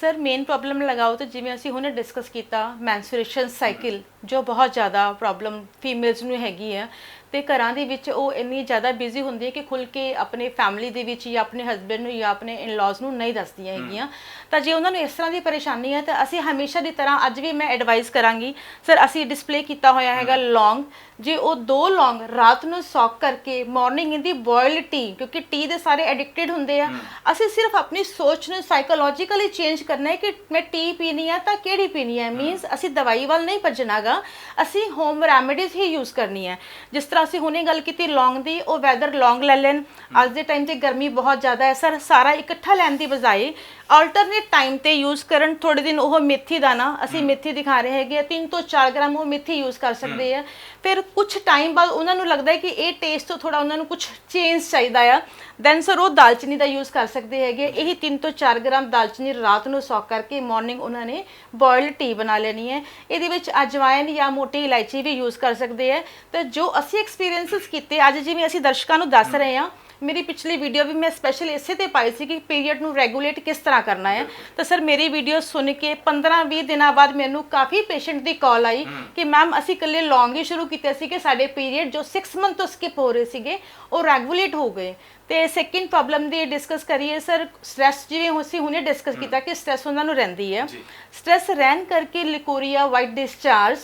ਸਰ ਮੇਨ ਪ੍ਰੋਬਲਮ ਲਗਾਓ ਤਾਂ ਜਿਵੇਂ ਅਸੀਂ ਹੁਣੇ ਡਿਸਕਸ ਕੀਤਾ ਮੈਂਸਟ੍ਰੂਏਸ਼ਨ ਸਾਈਕਲ ਜੋ ਬਹੁਤ ਜ਼ਿਆਦਾ ਪ੍ਰੋਬਲਮ ਫੀਮੇਲਸ ਨੂੰ ਹੈਗੀ ਹੈ। ਤੇ ਘਰਾਂ ਦੇ ਵਿੱਚ ਉਹ ਇੰਨੀ ਜ਼ਿਆਦਾ ਬਿਜ਼ੀ ਹੁੰਦੀ ਹੈ ਕਿ ਖੁੱਲ ਕੇ ਆਪਣੇ ਫੈਮਿਲੀ ਦੇ ਵਿੱਚ ਜਾਂ ਆਪਣੇ ਹਸਬੰਡ ਨੂੰ ਜਾਂ ਆਪਣੇ ਇਨ-ਲॉज ਨੂੰ ਨਹੀਂ ਦੱਸਦੀਆਂ ਹੈਗੀਆਂ। ਤਾਂ ਜੇ ਉਹਨਾਂ ਨੂੰ ਇਸ ਤਰ੍ਹਾਂ ਦੀ ਪਰੇਸ਼ਾਨੀ ਹੈ ਤਾਂ ਅਸੀਂ ਹਮੇਸ਼ਾ ਦੀ ਤਰ੍ਹਾਂ ਅੱਜ ਵੀ ਮੈਂ ਐਡਵਾਈਸ ਕਰਾਂਗੀ। ਸਰ ਅਸੀਂ ਡਿਸਪਲੇ ਕੀਤਾ ਹੋਇਆ ਹੈਗਾ ਲੌਂਗ ਜੇ ਉਹ ਦੋ ਲੌਂਗ ਰਾਤ ਨੂੰ ਸੌਕ ਕਰਕੇ morning in the boil tea ਕਿਉਂਕਿ ਟੀ ਦੇ ਸਾਰੇ ਐਡਿਕਟਡ ਹੁੰਦੇ ਆ। ਅਸੀਂ ਸਿਰਫ ਆਪਣੀ ਸੋਚ ਨੂੰ ਸਾਈਕੋਲੋਜੀਕਲੀ ਚੇਂਜ ਕਰਨਾ ਹੈ ਕਿ ਮੈਂ ਟੀ ਪੀਣੀ ਆ ਤਾਂ ਕਿਹੜੀ ਪੀਣੀ ਹੈ। ਮੀਨਸ ਅਸੀਂ ਦਵਾਈ ਵੱਲ ਨਹੀਂ ਭੱਜਣਾਗਾ। ਅਸੀਂ ਹੋਮ ਰੈਮੇਡੀਜ਼ ਹੀ ਯੂਜ਼ ਕਰਨੀ ਹੈ ਜਿਸ ਤਰ੍ਹਾਂ ਅਸੀਂ ਹੁਣੇ ਗੱਲ ਕੀਤੀ ਲੌਂਗ ਦੀ ਉਹ ਵੈਦਰ ਲੌਂਗ ਲੈ ਲੈਣ। ਅੱਜ ਦੇ ਟਾਈਮ ਤੇ ਗਰਮੀ ਬਹੁਤ ਜ਼ਿਆਦਾ ਹੈ। ਸਰ ਸਾਰਾ ਇਕੱਠਾ ਲੈਣ ਦੀ ਬਜਾਏ ਆਲਟਰਨੇਟ ਟਾਈਮ ਤੇ ਯੂਜ਼ ਕਰਨ ਥੋੜੇ ਦਿਨ ਉਹ ਮੇਥੀ ਦਾਣਾ ਅਸੀਂ ਮੇਥੀ ਦਿਖਾ ਰਹੇ ਹੈਗੇ ਆ 3 ਤੋਂ 4 ਗ੍ਰਾਮ ਉਹ ਮੇਥੀ ਯੂਜ਼ ਕਰ ਸਕਦੇ ਆ। ਫਿਰ ਕੁਝ ਟਾਈਮ ਬਾਅਦ ਉਹਨਾਂ ਨੂੰ ਲੱਗਦਾ ਹੈ ਕਿ ਇਹ ਟੇਸਟ ਤੋਂ ਥੋੜਾ ਉਹਨਾਂ ਨੂੰ ਕੁਝ ਚੇਂਜ ਚਾਹੀਦਾ ਆ। ਦੈਨ ਸਰ ਉਹ ਦਾਲਚੀਨੀ ਦਾ ਯੂਜ਼ ਕਰ ਸਕਦੇ ਹੈਗੇ। ਇਹੀ 3 ਤੋਂ 4 ਗ੍ਰਾਮ ਦਾਲਚੀਨੀ ਰਾਤ ਨੂੰ ਸੌਕ ਕਰਕੇ ਮਾਰਨਿੰਗ ਉਹਨਾਂ ਨੇ ਬੋਇਲਡ ਟੀ ਬਣਾ ਲੈਣੀ ਹੈ। ਇਹਦੇ ਵਿੱਚ ਅਜਵਾਇਨ ਜਾਂ ਮੋਟੀ ਇਲਾਇਚੀ ਵੀ ਯੂਜ਼ ਕਰ ਸਕਦੇ ਹੈ। ਤੇ ਜੋ ਅਸੀਂ ਐਕਸਪੀਰੀਐਂਸਸ ਕੀਤੇ, ਅੱਜ ਜਿਵੇਂ ਅਸੀਂ ਦਰਸ਼ਕਾਂ ਨੂੰ ਦੱਸ ਰਹੇ ਹਾਂ ਮੇਰੀ ਪਿਛਲੀ ਵੀਡੀਓ ਵੀ ਮੈਂ ਸਪੈਸ਼ਲ ਇਸੇ ਤੇ ਪਾਈ ਸੀ ਕਿ ਪੀਰੀਅਡ ਨੂੰ ਰੈਗੂਲੇਟ ਕਿਸ ਤਰ੍ਹਾਂ ਕਰਨਾ ਹੈ। ਤਾਂ ਸਰ ਮੇਰੀ ਵੀਡੀਓ ਸੁਣ ਕੇ 15-20 ਦਿਨਾਂ ਬਾਅਦ ਮੈਨੂੰ ਕਾਫੀ ਪੇਸ਼ੈਂਟ ਦੀ ਕਾਲ ਆਈ ਕਿ ਮੈਮ ਅਸੀਂ ਇਕੱਲੇ ਲੌਂਗ ਹੀ ਸ਼ੁਰੂ ਕੀਤੇ ਸੀ ਕਿ ਸਾਡੇ ਪੀਰੀਅਡ ਜੋ 6 ਮੰਥ ਤੋਂ ਸਕਿਪ ਹੋ ਰਹੇ ਸੀਗੇ ਉਹ ਰੈਗੂਲੇਟ ਹੋ ਗਏ। ਤੇ ਸੈਕਿੰਡ ਪ੍ਰੋਬਲਮ ਦੀ ਡਿਸਕਸ ਕਰੀਏ ਸਰ ਸਟ੍ਰੈਸ ਜਿਵੇਂ ਅਸੀਂ ਹੁਣੇ ਡਿਸਕਸ ਕੀਤਾ ਕਿ ਸਟ੍ਰੈਸ ਉਹਨਾਂ ਨੂੰ ਰਹਿੰਦੀ ਹੈ। ਸਟ੍ਰੈਸ ਰਹਿਣ ਕਰਕੇ ਲਿਕੋਰੀਆ ਵਾਈਟ ਡਿਸਚਾਰਜ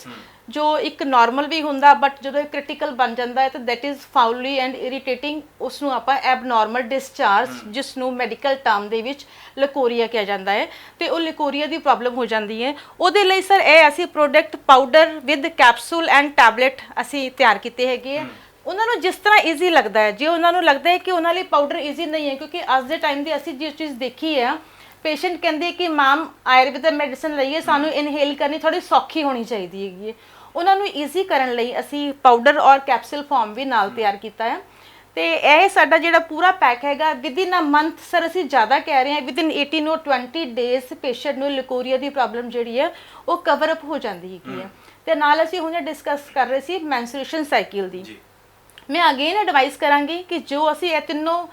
ਜੋ ਇੱਕ ਨਾਰਮਲ ਵੀ ਹੁੰਦਾ ਬਟ ਜਦੋਂ ਇਹ ਕ੍ਰਿਟੀਕਲ ਬਣ ਜਾਂਦਾ ਹੈ ਤਾਂ that is foully and irritating ਉਸ ਨੂੰ ਆਪਾਂ ਐਬਨੋਰਮਲ ਡਿਸਚਾਰਜ ਜਿਸ ਨੂੰ ਮੈਡੀਕਲ ਟਰਮ ਦੇ ਵਿੱਚ ਲਿਕੋਰੀਆ ਕਿਹਾ ਜਾਂਦਾ ਹੈ ਤੇ ਉਹ ਲਿਕੋਰੀਆ ਦੀ ਪ੍ਰੋਬਲਮ ਹੋ ਜਾਂਦੀ ਹੈ। ਉਹਦੇ ਲਈ ਸਰ ਇਹ ਅਸੀਂ product powder with capsule and tablet ਅਸੀਂ ਤਿਆਰ ਕੀਤੇ ਹੈਗੇ ਆ ਉਹਨਾਂ ਨੂੰ ਜਿਸ ਤਰ੍ਹਾਂ ਈਜ਼ੀ ਲੱਗਦਾ ਹੈ ਜੇ ਉਹਨਾਂ ਨੂੰ ਲੱਗਦਾ ਹੈ ਕਿ ਉਹਨਾਂ ਲਈ ਪਾਊਡਰ ਈਜ਼ੀ ਨਹੀਂ ਹੈ ਕਿਉਂਕਿ ਅੱਜ ਦੇ ਟਾਈਮ ਦੀ ਅਸੀਂ ਜਿਸ ਚੀਜ਼ ਦੇਖੀ ਹੈ ਪੇਸ਼ੈਂਟ ਕਹਿੰਦੇ ਕਿ ਮੈਮ ਆਯੁਰਵੈਦਿਕ ਮੈਡੀਸਨ ਲਈਏ ਸਾਨੂੰ ਇਨਹੇਲ ਕਰਨੀ ਥੋੜੀ ਸੌਖੀ ਹੋਣੀ ਚਾਹੀਦੀ ਹੈਗੀ ਹੈ। ਉਹਨਾਂ ਨੂੰ ਈਜ਼ੀ ਕਰਨ ਲਈ ਅਸੀਂ ਪਾਊਡਰ ਔਰ ਕੈਪਸੂਲ ਫਾਰਮ ਵੀ ਨਾਲ ਤਿਆਰ ਕੀਤਾ ਹੈ। ਤੇ ਇਹ ਸਾਡਾ ਜਿਹੜਾ ਪੂਰਾ ਪੈਕ ਹੈਗਾ within a month sir ਅਸੀਂ ਜ਼ਿਆਦਾ ਕਹਿ ਰਹੇ ਹਾਂ within 18 or 20 days patient ਨੂੰ ਲਿਕੋਰੀਆ ਦੀ ਪ੍ਰੋਬਲਮ ਜਿਹੜੀ ਹੈ ਉਹ ਕਵਰ ਅਪ ਹੋ ਜਾਂਦੀ ਹੈਗੀ ਹੈ। ਤੇ ਨਾਲ ਅਸੀਂ ਹੁਣੇ ਡਿਸਕਸ ਕਰ ਰਹੇ ਸੀ ਮੈਂਸਟ੍ਰੂਏਸ਼ਨ ਸਾਈਕਲ ਦੀ। ਮੈਂ ਅਗੇਨ ਐਡਵਾਈਸ ਕਰਾਂਗੀ ਕਿ ਜੋ ਅਸੀਂ ਇਹ ਤਿੰਨੋਂ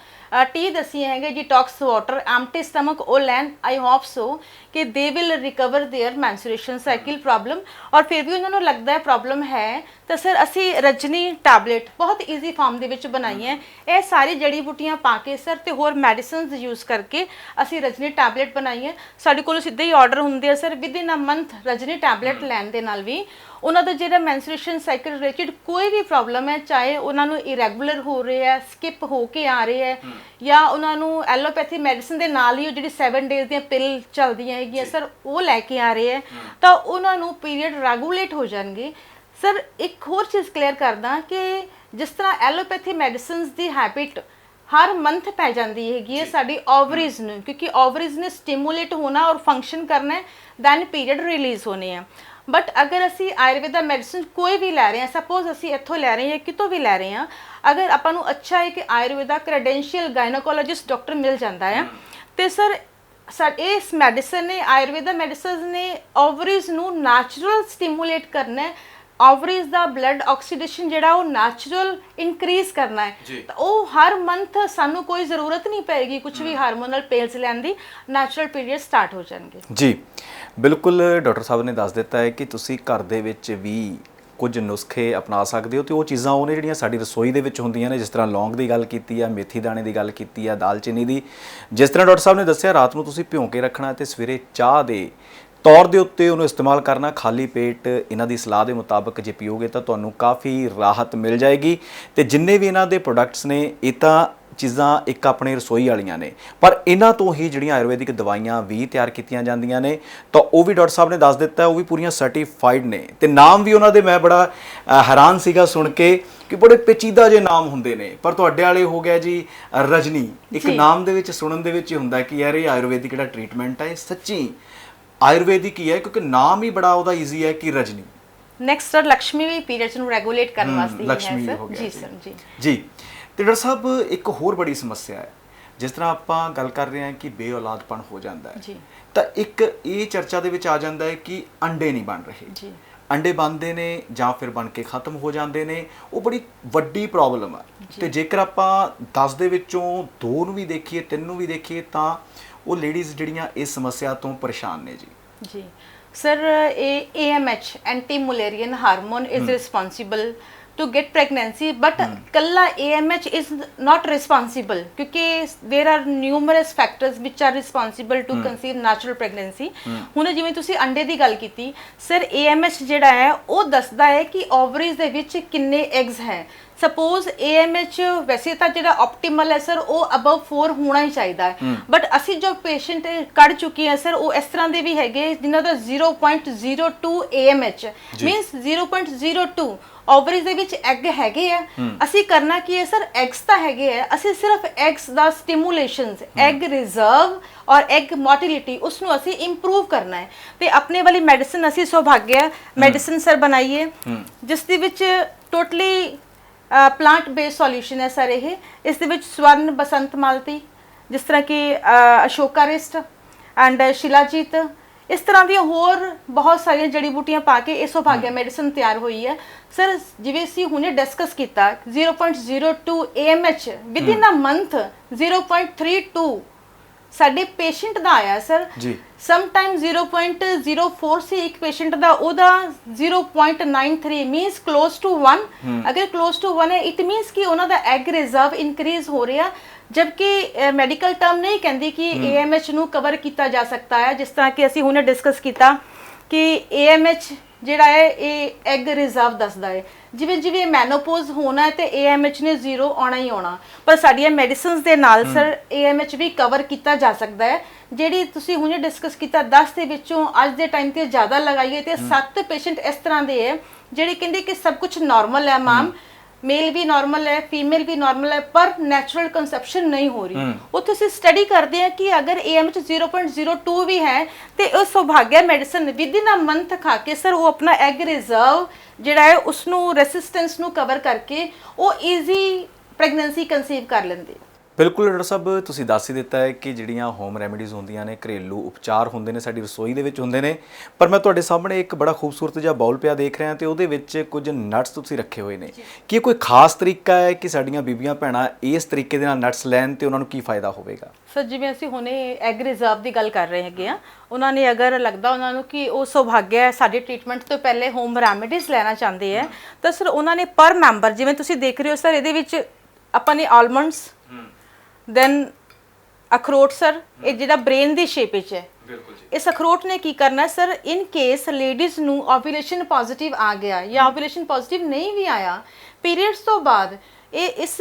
ਟੀ ਦੱਸੀਆਂ ਹੈਗੇ ਡਿਟੌਕਸ ਵਾਟਰ ਐਮਟੀ ਸਟਮਕ ਉਹ ਲੈਣ ਆਈ ਹੋਪ ਸੋ ਕਿ they will recover their menstruation cycle problem ਔਰ ਫਿਰ ਵੀ ਉਹਨਾਂ ਨੂੰ ਲੱਗਦਾ ਹੈ ਪ੍ਰੋਬਲਮ ਹੈ ਤਾਂ ਸਰ ਅਸੀਂ ਰਜਨੀ ਟੈਬਲੇਟ ਬਹੁਤ ਈਜ਼ੀ ਫਾਰਮ ਦੇ ਵਿੱਚ ਬਣਾਈ ਹੈ ਇਹ ਸਾਰੀ ਜੜੀ ਬੂਟੀਆਂ ਪਾ ਕੇ ਸਰ ਤੇ ਹੋਰ ਮੈਡੀਸਿਨਸ ਯੂਜ਼ ਕਰਕੇ ਅਸੀਂ ਰਜਨੀ ਟੈਬਲੇਟ ਬਣਾਈ ਹੈ ਸਾਡੇ ਕੋਲ ਸਿੱਧੇ ਹੀ ਆਰਡਰ ਹੁੰਦੇ ਆ sir within a month Rajni tablet ਲੈਣ ਦੇ ਨਾਲ ਵੀ ਉਹਨਾਂ ਦਾ ਜਿਹੜਾ ਮੈਂਸਟ੍ਰੂਏਸ਼ਨ ਸਾਈਕਲ ਰਿਲੇਟਡ ਕੋਈ ਵੀ ਪ੍ਰੋਬਲਮ ਹੈ ਚਾਹੇ ਉਹਨਾਂ ਨੂੰ ਇਰੈਗੂਲਰ ਹੋ ਰਿਹਾ ਹੈ ਸਕਿਪ ਹੋ ਕੇ ਆ ਰਿਹਾ ਹੈ ਜਾਂ ਉਹਨਾਂ ਨੂੰ ਐਲੋਪੈਥੀ ਮੈਡੀਸਿਨ ਦੇ ਨਾਲ ਹੀ ਉਹ ਜਿਹੜੀ 7 ਡੇਜ਼ ਦੀਆਂ ਪਿਲ ਚੱਲਦੀਆਂ ਹੈਗੀਆਂ ਸਰ ਉਹ ਲੈ ਕੇ ਆ ਰਹੇ ਹੈ। ਤਾਂ ਉਹਨਾਂ ਨੂੰ ਪੀਰੀਅਡ ਰੈਗੂਲੇਟ ਹੋ ਜਾਣਗੇ। ਸਰ ਇੱਕ ਹੋਰ ਚੀਜ਼ ਕਲੀਅਰ ਕਰਦਾ ਕਿ ਜਿਸ ਤਰ੍ਹਾਂ ਐਲੋਪੈਥੀ ਮੈਡੀਸਿਨਸ ਦੀ ਹੈਬਿਟ ਹਰ ਮੰਥ ਪੈ ਜਾਂਦੀ ਹੈਗੀ ਹੈ ਸਾਡੀ ਓਵਰੀਜ਼ ਨੂੰ ਕਿਉਂਕਿ ਓਵਰੀਜ਼ ਨੇ ਸਟਿਮੂਲੇਟ ਹੋਣਾ ਔਰ ਫੰਕਸ਼ਨ ਕਰਨਾ ਹੈ ਦੈਨ ਪੀਰੀਅਡ ਰਿਲੀਜ਼ ਹੋਣੇ ਆ। ਬਟ ਅਗਰ ਅਸੀਂ ਆਯੁਰਵੇਦਾ ਮੈਡੀਸਿਨ ਕੋਈ ਵੀ ਲੈ ਰਹੇ ਹਾਂ ਸਪੋਜ਼ ਅਸੀਂ ਇੱਥੋਂ ਲੈ ਰਹੇ ਹਾਂ ਕਿਤੋਂ ਵੀ ਲੈ ਰਹੇ ਹਾਂ ਅਗਰ ਆਪਾਂ ਨੂੰ ਅੱਛਾ ਹੈ ਕਿ ਆਯੁਰਵੇਦਾ ਕ੍ਰੈਡੈਂਸ਼ੀਅਲ ਗਾਇਨੋਕੋਲੋਜਿਸਟ ਡਾਕਟਰ ਮਿਲ ਜਾਂਦਾ ਹੈ ਤੇ ਸਰ ਸਰ ਇਸ ਮੈਡੀਸਨ ਨੇ ਆਯੁਰਵੇਦਾ ਮੈਡੀਸਿਨਸ ਨੇ ਓਵਰੀਜ਼ ਨੂੰ ਨੈਚੁਰਲ ਸਟਿਮੂਲੇਟ ਕਰਨਾ ਹੈ ਓਵਰੀਜ਼ ਦਾ ਬਲੱਡ ਆਕਸੀਡੇਸ਼ਨ ਜਿਹੜਾ ਉਹ ਨੈਚੁਰਲ ਇਨਕਰੀਜ਼ ਕਰਨਾ ਹੈ। ਤਾਂ ਉਹ ਹਰ ਮੰਥ ਸਾਨੂੰ ਕੋਈ ਜ਼ਰੂਰਤ ਨਹੀਂ ਪਏਗੀ ਕੁਝ ਵੀ ਹਾਰਮੋਨਲ ਪੇਲਸ ਲੈਣ ਦੀ ਨੈਚੁਰਲ ਪੀਰੀਅਡ ਸਟਾਰਟ ਹੋ ਜਾਣਗੇ। ਜੀ ਬਿਲਕੁਲ ਡਾਕਟਰ ਸਾਹਿਬ ਨੇ ਦੱਸ ਦਿੱਤਾ ਹੈ ਕਿ ਤੁਸੀਂ ਘਰ ਦੇ ਵਿੱਚ ਵੀ ਕੁਝ ਨੁਸਖੇ ਅਪਣਾ ਸਕਦੇ ਹੋ ਤੇ ਉਹ ਚੀਜ਼ਾਂ ਉਹ ਨੇ ਜਿਹੜੀਆਂ ਸਾਡੀ ਰਸੋਈ ਦੇ ਵਿੱਚ ਹੁੰਦੀਆਂ ਨੇ, ਜਿਸ ਤਰ੍ਹਾਂ ਲੌਂਗ ਦੀ ਗੱਲ ਕੀਤੀ ਆ, ਮੇਥੀ ਦਾਣੇ ਦੀ ਗੱਲ ਕੀਤੀ ਆ ਦਾਲਚੀਨੀ ਦੀ, ਜਿਸ ਤਰ੍ਹਾਂ ਡਾਕਟਰ ਸਾਹਿਬ ਨੇ ਦੱਸਿਆ, ਰਾਤ ਨੂੰ ਤੁਸੀਂ ਭਿਉਂ ਕੇ ਰੱਖਣਾ ਤੇ ਸਵੇਰੇ ਚਾਹ ਦੇ ਤੌਰ ਦੇ ਉੱਤੇ ਉਹਨੂੰ ਇਸਤੇਮਾਲ ਕਰਨਾ, ਖਾਲੀ ਪੇਟ ਇਹਨਾਂ ਦੀ ਸਲਾਹ ਦੇ ਮੁਤਾਬਕ ਜੇ ਪੀਓਗੇ ਤਾਂ ਤੁਹਾਨੂੰ ਕਾਫੀ ਰਾਹਤ ਮਿਲ ਜਾਏਗੀ ਤੇ ਜਿੰਨੇ ਵੀ ਇਹਨਾਂ ਦੇ ਪ੍ਰੋਡਕਟਸ ਨੇ, ਇਹ ਤਾਂ ਚੀਜ਼ਾਂ ਇੱਕ ਆਪਣੇ ਰਸੋਈ ਵਾਲੀਆਂ ਨੇ। ਪਰ ਇਹਨਾਂ ਤੋਂ ਹੀ ਜਿਹੜੀਆਂ ਆਯੁਰਵੈਦਿਕ ਦਵਾਈਆਂ ਵੀ ਤਿਆਰ ਕੀਤੀਆਂ ਜਾਂਦੀਆਂ ਨੇ ਤਾਂ ਉਹ ਵੀ ਡਾਕਟਰ ਸਾਹਿਬ ਨੇ ਦੱਸ ਦਿੱਤਾ ਉਹ ਵੀ ਪੂਰੀਆਂ ਸਰਟੀਫਾਈਡ ਨੇ। ਤੇ ਨਾਮ ਵੀ ਉਹਨਾਂ ਦੇ ਮੈਂ ਬੜਾ ਹੈਰਾਨ ਸੀਗਾ ਸੁਣ ਕੇ ਕਿ ਬੜੇ ਪੇਚੀਦਾ ਜੇ ਨਾਮ ਹੁੰਦੇ ਨੇ। ਪਰ ਤੁਹਾਡੇ ਵਾਲੇ ਹੋ ਗਿਆ ਜੀ ਰਜਨੀ। ਇੱਕ। ਨਾਮ ਦੇ ਵਿੱਚ ਸੁਣਨ ਦੇ ਵਿੱਚ ਹੀ ਹੁੰਦਾ ਕਿ ਯਾਰ ਇਹ ਆਯੁਰਵੈਦਿਕ ਜਿਹੜਾ ਟ੍ਰੀਟਮੈਂਟ ਹੈ ਸੱਚੀ ਆਯੁਰਵੈਦਿਕ ਹੀ ਹੈ ਕਿਉਂਕਿ ਨਾਮ ਹੀ ਬੜਾ ਉਹਦਾ ਈਜ਼ੀ ਹੈ ਕਿ ਰਜਨੀ। ਨੈਕਸਟ ਸਰ ਲక్ష్ਮੀ ਵੀ ਪੀਰੀਅਡਸ ਨੂੰ ਰੈਗੂਲੇਟ ਕਰਨ ਵਾਸਤੇ ਹੀ ਹੈ ਸਰ ਜੀ। ਸਰ ਜੀ। ਜੀ। ਤੇ ਡਾਕਟਰ ਸਾਹਿਬ ਇੱਕ ਹੋਰ ਬੜੀ ਸਮੱਸਿਆ ਹੈ। ਜਿਸ ਤਰ੍ਹਾਂ ਆਪਾਂ ਗੱਲ ਕਰ ਰਹੇ ਹਾਂ ਕਿ ਬੇਔਲਾਦਪਣ ਹੋ ਜਾਂਦਾ ਹੈ ਤਾਂ ਇੱਕ ਇਹ ਚਰਚਾ ਦੇ ਵਿੱਚ ਆ ਜਾਂਦਾ ਹੈ ਕਿ ਅੰਡੇ ਨਹੀਂ ਬਣ ਰਹੇ। ਜੀ। ਅੰਡੇ ਬਣਦੇ ਨੇ ਜਾਂ ਫਿਰ ਬਣ ਕੇ ਖਤਮ ਹੋ ਜਾਂਦੇ ਨੇ ਉਹ ਬੜੀ ਵੱਡੀ ਪ੍ਰੋਬਲਮ ਹੈ। ਤੇ ਜੇਕਰ ਆਪਾਂ 10 ਦੇ ਵਿੱਚੋਂ 2 ਨੂੰ ਵੀ ਦੇਖੀਏ 3 ਨੂੰ ਵੀ ਦੇਖੀਏ ਤਾਂ ਉਹ ਲੇਡੀਜ਼ ਜਿਹੜੀਆਂ ਇਸ ਸਮੱਸਿਆ ਤੋਂ ਪਰੇਸ਼ਾਨ ਨੇ ਜੀ। ਜੀ। ਸਰ ਇਹ AMH anti Mullerian hormone is responsible to get pregnancy but kalla amh is not responsible ਕਿਉਂਕਿ there are numerous factors which are responsible to conceive natural pregnancy ਹੁਣ ਜਿਵੇਂ ਤੁਸੀਂ ਅੰਡੇ ਦੀ ਗੱਲ ਕੀਤੀ ਸਰ amh ਜਿਹੜਾ ਹੈ ਉਹ ਦੱਸਦਾ ਹੈ ਕਿ ovaries ਦੇ ਵਿੱਚ ਕਿੰਨੇ eggs ਹੈ ਸਪੋਜ਼ AMH ਵੈਸੇ ਤਾਂ ਜਿਹੜਾ ਆਪਟੀਮਲ ਹੈ ਸਰ ਉਹ ਅਬਵ 4 ਹੋਣਾ ਹੀ ਚਾਹੀਦਾ ਹੈ ਬਟ ਅਸੀਂ ਜੋ ਪੇਸ਼ੈਂਟ ਕੱਢ ਚੁੱਕੇ ਹਾਂ ਸਰ ਉਹ ਇਸ ਤਰ੍ਹਾਂ ਦੇ ਵੀ ਹੈਗੇ ਜਿਨ੍ਹਾਂ ਦਾ 0.02 AMH ਮੀਨਸ 0.02 ਓਵਰੀਜ਼ ਦੇ ਵਿੱਚ ਐਗ ਹੈਗੇ ਆ। ਅਸੀਂ ਕਰਨਾ ਕੀ ਹੈ ਸਰ? ਐਗਸ ਤਾਂ ਹੈਗੇ ਆ। ਅਸੀਂ ਸਿਰਫ ਐਗਸ ਦਾ ਸਟਿਮੂਲੇਸ਼ਨਸ ਐਗ ਰਿਜ਼ਰਵ ਔਰ ਐਗ ਮੋਟਿਲਿਟੀ ਉਸ ਨੂੰ ਅਸੀਂ ਇੰਪਰੂਵ ਕਰਨਾ ਹੈ। ਤੇ ਆਪਣੇ ਵਾਲੀ ਮੈਡੀਸਨ ਅਸੀਂ ਸੁਭਾਗਿਆ। ਮੈਡੀਸਨ ਸਰ ਬਣਾਈਏ। ਜਿਸ ਦੇ ਵਿੱਚ ਟੋਟਲੀ ਪਲਾਂਟ ਬੇਸਡ ਸੋਲੂਸ਼ਨ ਹੈ ਸਰ ਇਹ। ਇਸ ਦੇ ਵਿੱਚ ਸਵਰਨ ਬਸੰਤ ਮਾਲਤੀ ਜਿਸ ਤਰ੍ਹਾਂ ਕਿ ਅਸ਼ੋਕਾ ਰਿਸਟ ਐਂਡ ਸ਼ਿਲਾਜੀਤ ਇਸ ਤਰ੍ਹਾਂ ਦੀਆਂ ਹੋਰ ਬਹੁਤ ਸਾਰੀਆਂ ਜੜੀ ਬੂਟੀਆਂ ਪਾ ਕੇ ਇਹ ਸੁਭਾਗਿਆ ਮੈਡੀਸਨ ਤਿਆਰ ਹੋਈ ਹੈ। ਸਰ ਜਿਵੇਂ ਅਸੀਂ ਹੁਣੇ ਡਿਸਕਸ ਕੀਤਾ 0.02 AMH within a month 0.32 ਸਾਡੇ ਪੇਸ਼ੈਂਟ ਦਾ ਆਇਆ ਸਰ ਜੀ। ਸਮ ਟਾਈਮ 0.04 ਸੀ ਇੱਕ ਪੇਸ਼ੈਂਟ ਦਾ ਉਹਦਾ 0.93 ਮੀਨਸ ਕਲੋਜ਼ ਟੂ 1 ਅਗਰ ਕਲੋਜ਼ ਟੂ 1 ਹੈ ਇਟ ਮੀਨਸ ਕਿ ਉਹਨਾਂ ਦਾ ਐਗ ਰਿਜ਼ਰਵ ਇਨਕਰੀਜ਼ ਹੋ ਰਿਹਾ। ਜਦਕਿ ਮੈਡੀਕਲ ਟਰਮ ਨਹੀਂ ਕਹਿੰਦੀ ਕਿ AMH ਨੂੰ ਕਵਰ ਕੀਤਾ ਜਾ ਸਕਦਾ ਹੈ ਜਿਸ ਤਰ੍ਹਾਂ ਕਿ ਅਸੀਂ ਹੁਣੇ ਡਿਸਕਸ ਕੀਤਾ ਕਿ AMH ਜਿਹੜਾ ਹੈ ਇਹ ਐਗ ਰਿਜ਼ਰਵ ਦੱਸਦਾ ਹੈ। ਜਿਵੇਂ ਜਿਵੇਂ ਮੈਨੋਪੋਜ਼ ਹੋਣਾ ਹੈ ਤੇ AMH ਨੇ ਜ਼ੀਰੋ ਆਉਣਾ ਹੀ ਆਉਣਾ। ਪਰ ਸਾਡੀਆਂ ਮੈਡੀਸਿਨਸ ਦੇ ਨਾਲ ਸਰ AMH ਵੀ ਕਵਰ ਕੀਤਾ ਜਾ ਸਕਦਾ ਹੈ। ਜਿਹੜੀ ਤੁਸੀਂ ਹੁਣੇ ਡਿਸਕਸ ਕੀਤਾ 10 ਦੇ ਵਿੱਚੋਂ ਅੱਜ ਦੇ ਟਾਈਮ ਤੇ ਜ਼ਿਆਦਾ ਲਗਾਈਏ ਤੇ 7 ਪੇਸ਼ੈਂਟ ਇਸ ਤਰ੍ਹਾਂ ਦੇ ਹੈ ਜਿਹੜੇ ਕਹਿੰਦੇ ਕਿ ਸਭ ਕੁਝ ਨਾਰਮਲ ਹੈ ਮੈਮ ਮੇਲ ਵੀ ਨਾਰਮਲ ਹੈ ਫੀਮੇਲ ਵੀ ਨਾਰਮਲ ਹੈ ਪਰ ਨੈਚੁਰਲ ਕਨਸੈਪਸ਼ਨ ਨਹੀਂ ਹੋ ਰਹੀ। ਉੱਥੇ ਅਸੀਂ ਸਟੱਡੀ ਕਰਦੇ ਹਾਂ ਕਿ ਅਗਰ AMH 0.02 ਵੀ ਹੈ ਤੇ ਉਹ Subhagya medicine within a month ਖਾ ਕੇ ਸਰ ਉਹ ਆਪਣਾ ਐਗ ਰਿਜ਼ਰਵ ਜਿਹੜਾ ਹੈ ਉਸ ਨੂੰ ਰੈਸਿਸਟੈਂਸ ਨੂੰ ਕਵਰ ਕਰਕੇ ਉਹ ਈਜ਼ੀ ਪ੍ਰੈਗਨੈਂਸੀ ਕਨਸੀਵ ਕਰ ਲੈਂਦੇ ਬਿਲਕੁਲ ਡਾਕਟਰ ਸਾਹਿਬ ਤੁਸੀਂ ਦੱਸ ਹੀ ਦਿੱਤਾ ਹੈ ਕਿ ਜਿਹੜੀਆਂ ਹੋਮ ਰੈਮੇਡੀਜ਼ ਹੁੰਦੀਆਂ ਨੇ ਘਰੇਲੂ ਉਪਚਾਰ ਹੁੰਦੇ ਨੇ ਸਾਡੀ ਰਸੋਈ ਦੇ ਵਿੱਚ ਹੁੰਦੇ ਨੇ। ਪਰ ਮੈਂ ਤੁਹਾਡੇ ਸਾਹਮਣੇ ਇੱਕ ਬੜਾ ਖੂਬਸੂਰਤ ਜਿਹਾ ਬਾਉਲ ਪਿਆ ਦੇਖ ਰਿਹਾ ਤੇ ਉਹਦੇ ਵਿੱਚ ਕੁਝ ਨਟਸ ਤੁਸੀਂ ਰੱਖੇ ਹੋਏ ਨੇ। ਕੀ ਇਹ ਕੋਈ ਖਾਸ ਤਰੀਕਾ ਹੈ ਕਿ ਸਾਡੀਆਂ ਬੀਬੀਆਂ ਭੈਣਾਂ ਇਸ ਤਰੀਕੇ ਦੇ ਨਾਲ ਨਟਸ ਲੈਣ ਤੇ ਉਹਨਾਂ ਨੂੰ ਕੀ ਫਾਇਦਾ ਹੋਵੇਗਾ? ਸਰ ਜਿਵੇਂ ਅਸੀਂ ਹੁਣੇ ਐਗ ਰਿਜ਼ਰਵ ਦੀ ਗੱਲ ਕਰ ਰਹੇ ਹੈਗੇ ਆ ਉਹਨਾਂ ਨੇ ਅਗਰ ਲੱਗਦਾ ਉਹਨਾਂ ਨੂੰ ਕਿ ਉਹ ਸੁਭਾਗਿਆ ਹੈ ਸਾਡੇ ਟ੍ਰੀਟਮੈਂਟ ਤੋਂ ਪਹਿਲੇ ਹੋਮ ਰੈਮੇਡੀਜ਼ ਲੈਣਾ ਚਾਹੁੰਦੇ ਆ ਤਾਂ ਸਰ ਉਹਨਾਂ ਨੇ ਪਰ ਮੈਂਬਰ ਜਿਵੇਂ ਤੁਸੀਂ ਦੇਖ ਰਹੇ ਹੋ ਸਰ ਇਹਦੇ ਵਿੱਚ ਆਪਾਂ ਨੇ ਆਲਮੰਡਸ ਦੈਨ ਅਖਰੋਟ ਸਰ ਇਹ ਜਿਹੜਾ ਬ੍ਰੇਨ ਦੀ ਸ਼ੇਪ ਵਿੱਚ ਹੈ। ਬਿਲਕੁਲ ਜੀ। ਇਸ ਅਖਰੋਟ ਨੇ ਕੀ ਕਰਨਾ ਸਰ ਇਨ ਕੇਸ ਲੇਡੀਜ਼ ਨੂੰ ਓਵੂਲੇਸ਼ਨ ਪੋਜ਼ਿਟਿਵ ਆ ਗਿਆ ਜਾਂ ਓਵੂਲੇਸ਼ਨ ਪੋਜ਼ਿਟਿਵ ਨਹੀਂ ਵੀ ਆਇਆ ਪੀਰੀਅਡਸ ਤੋਂ ਬਾਅਦ ਇਹ ਇਸ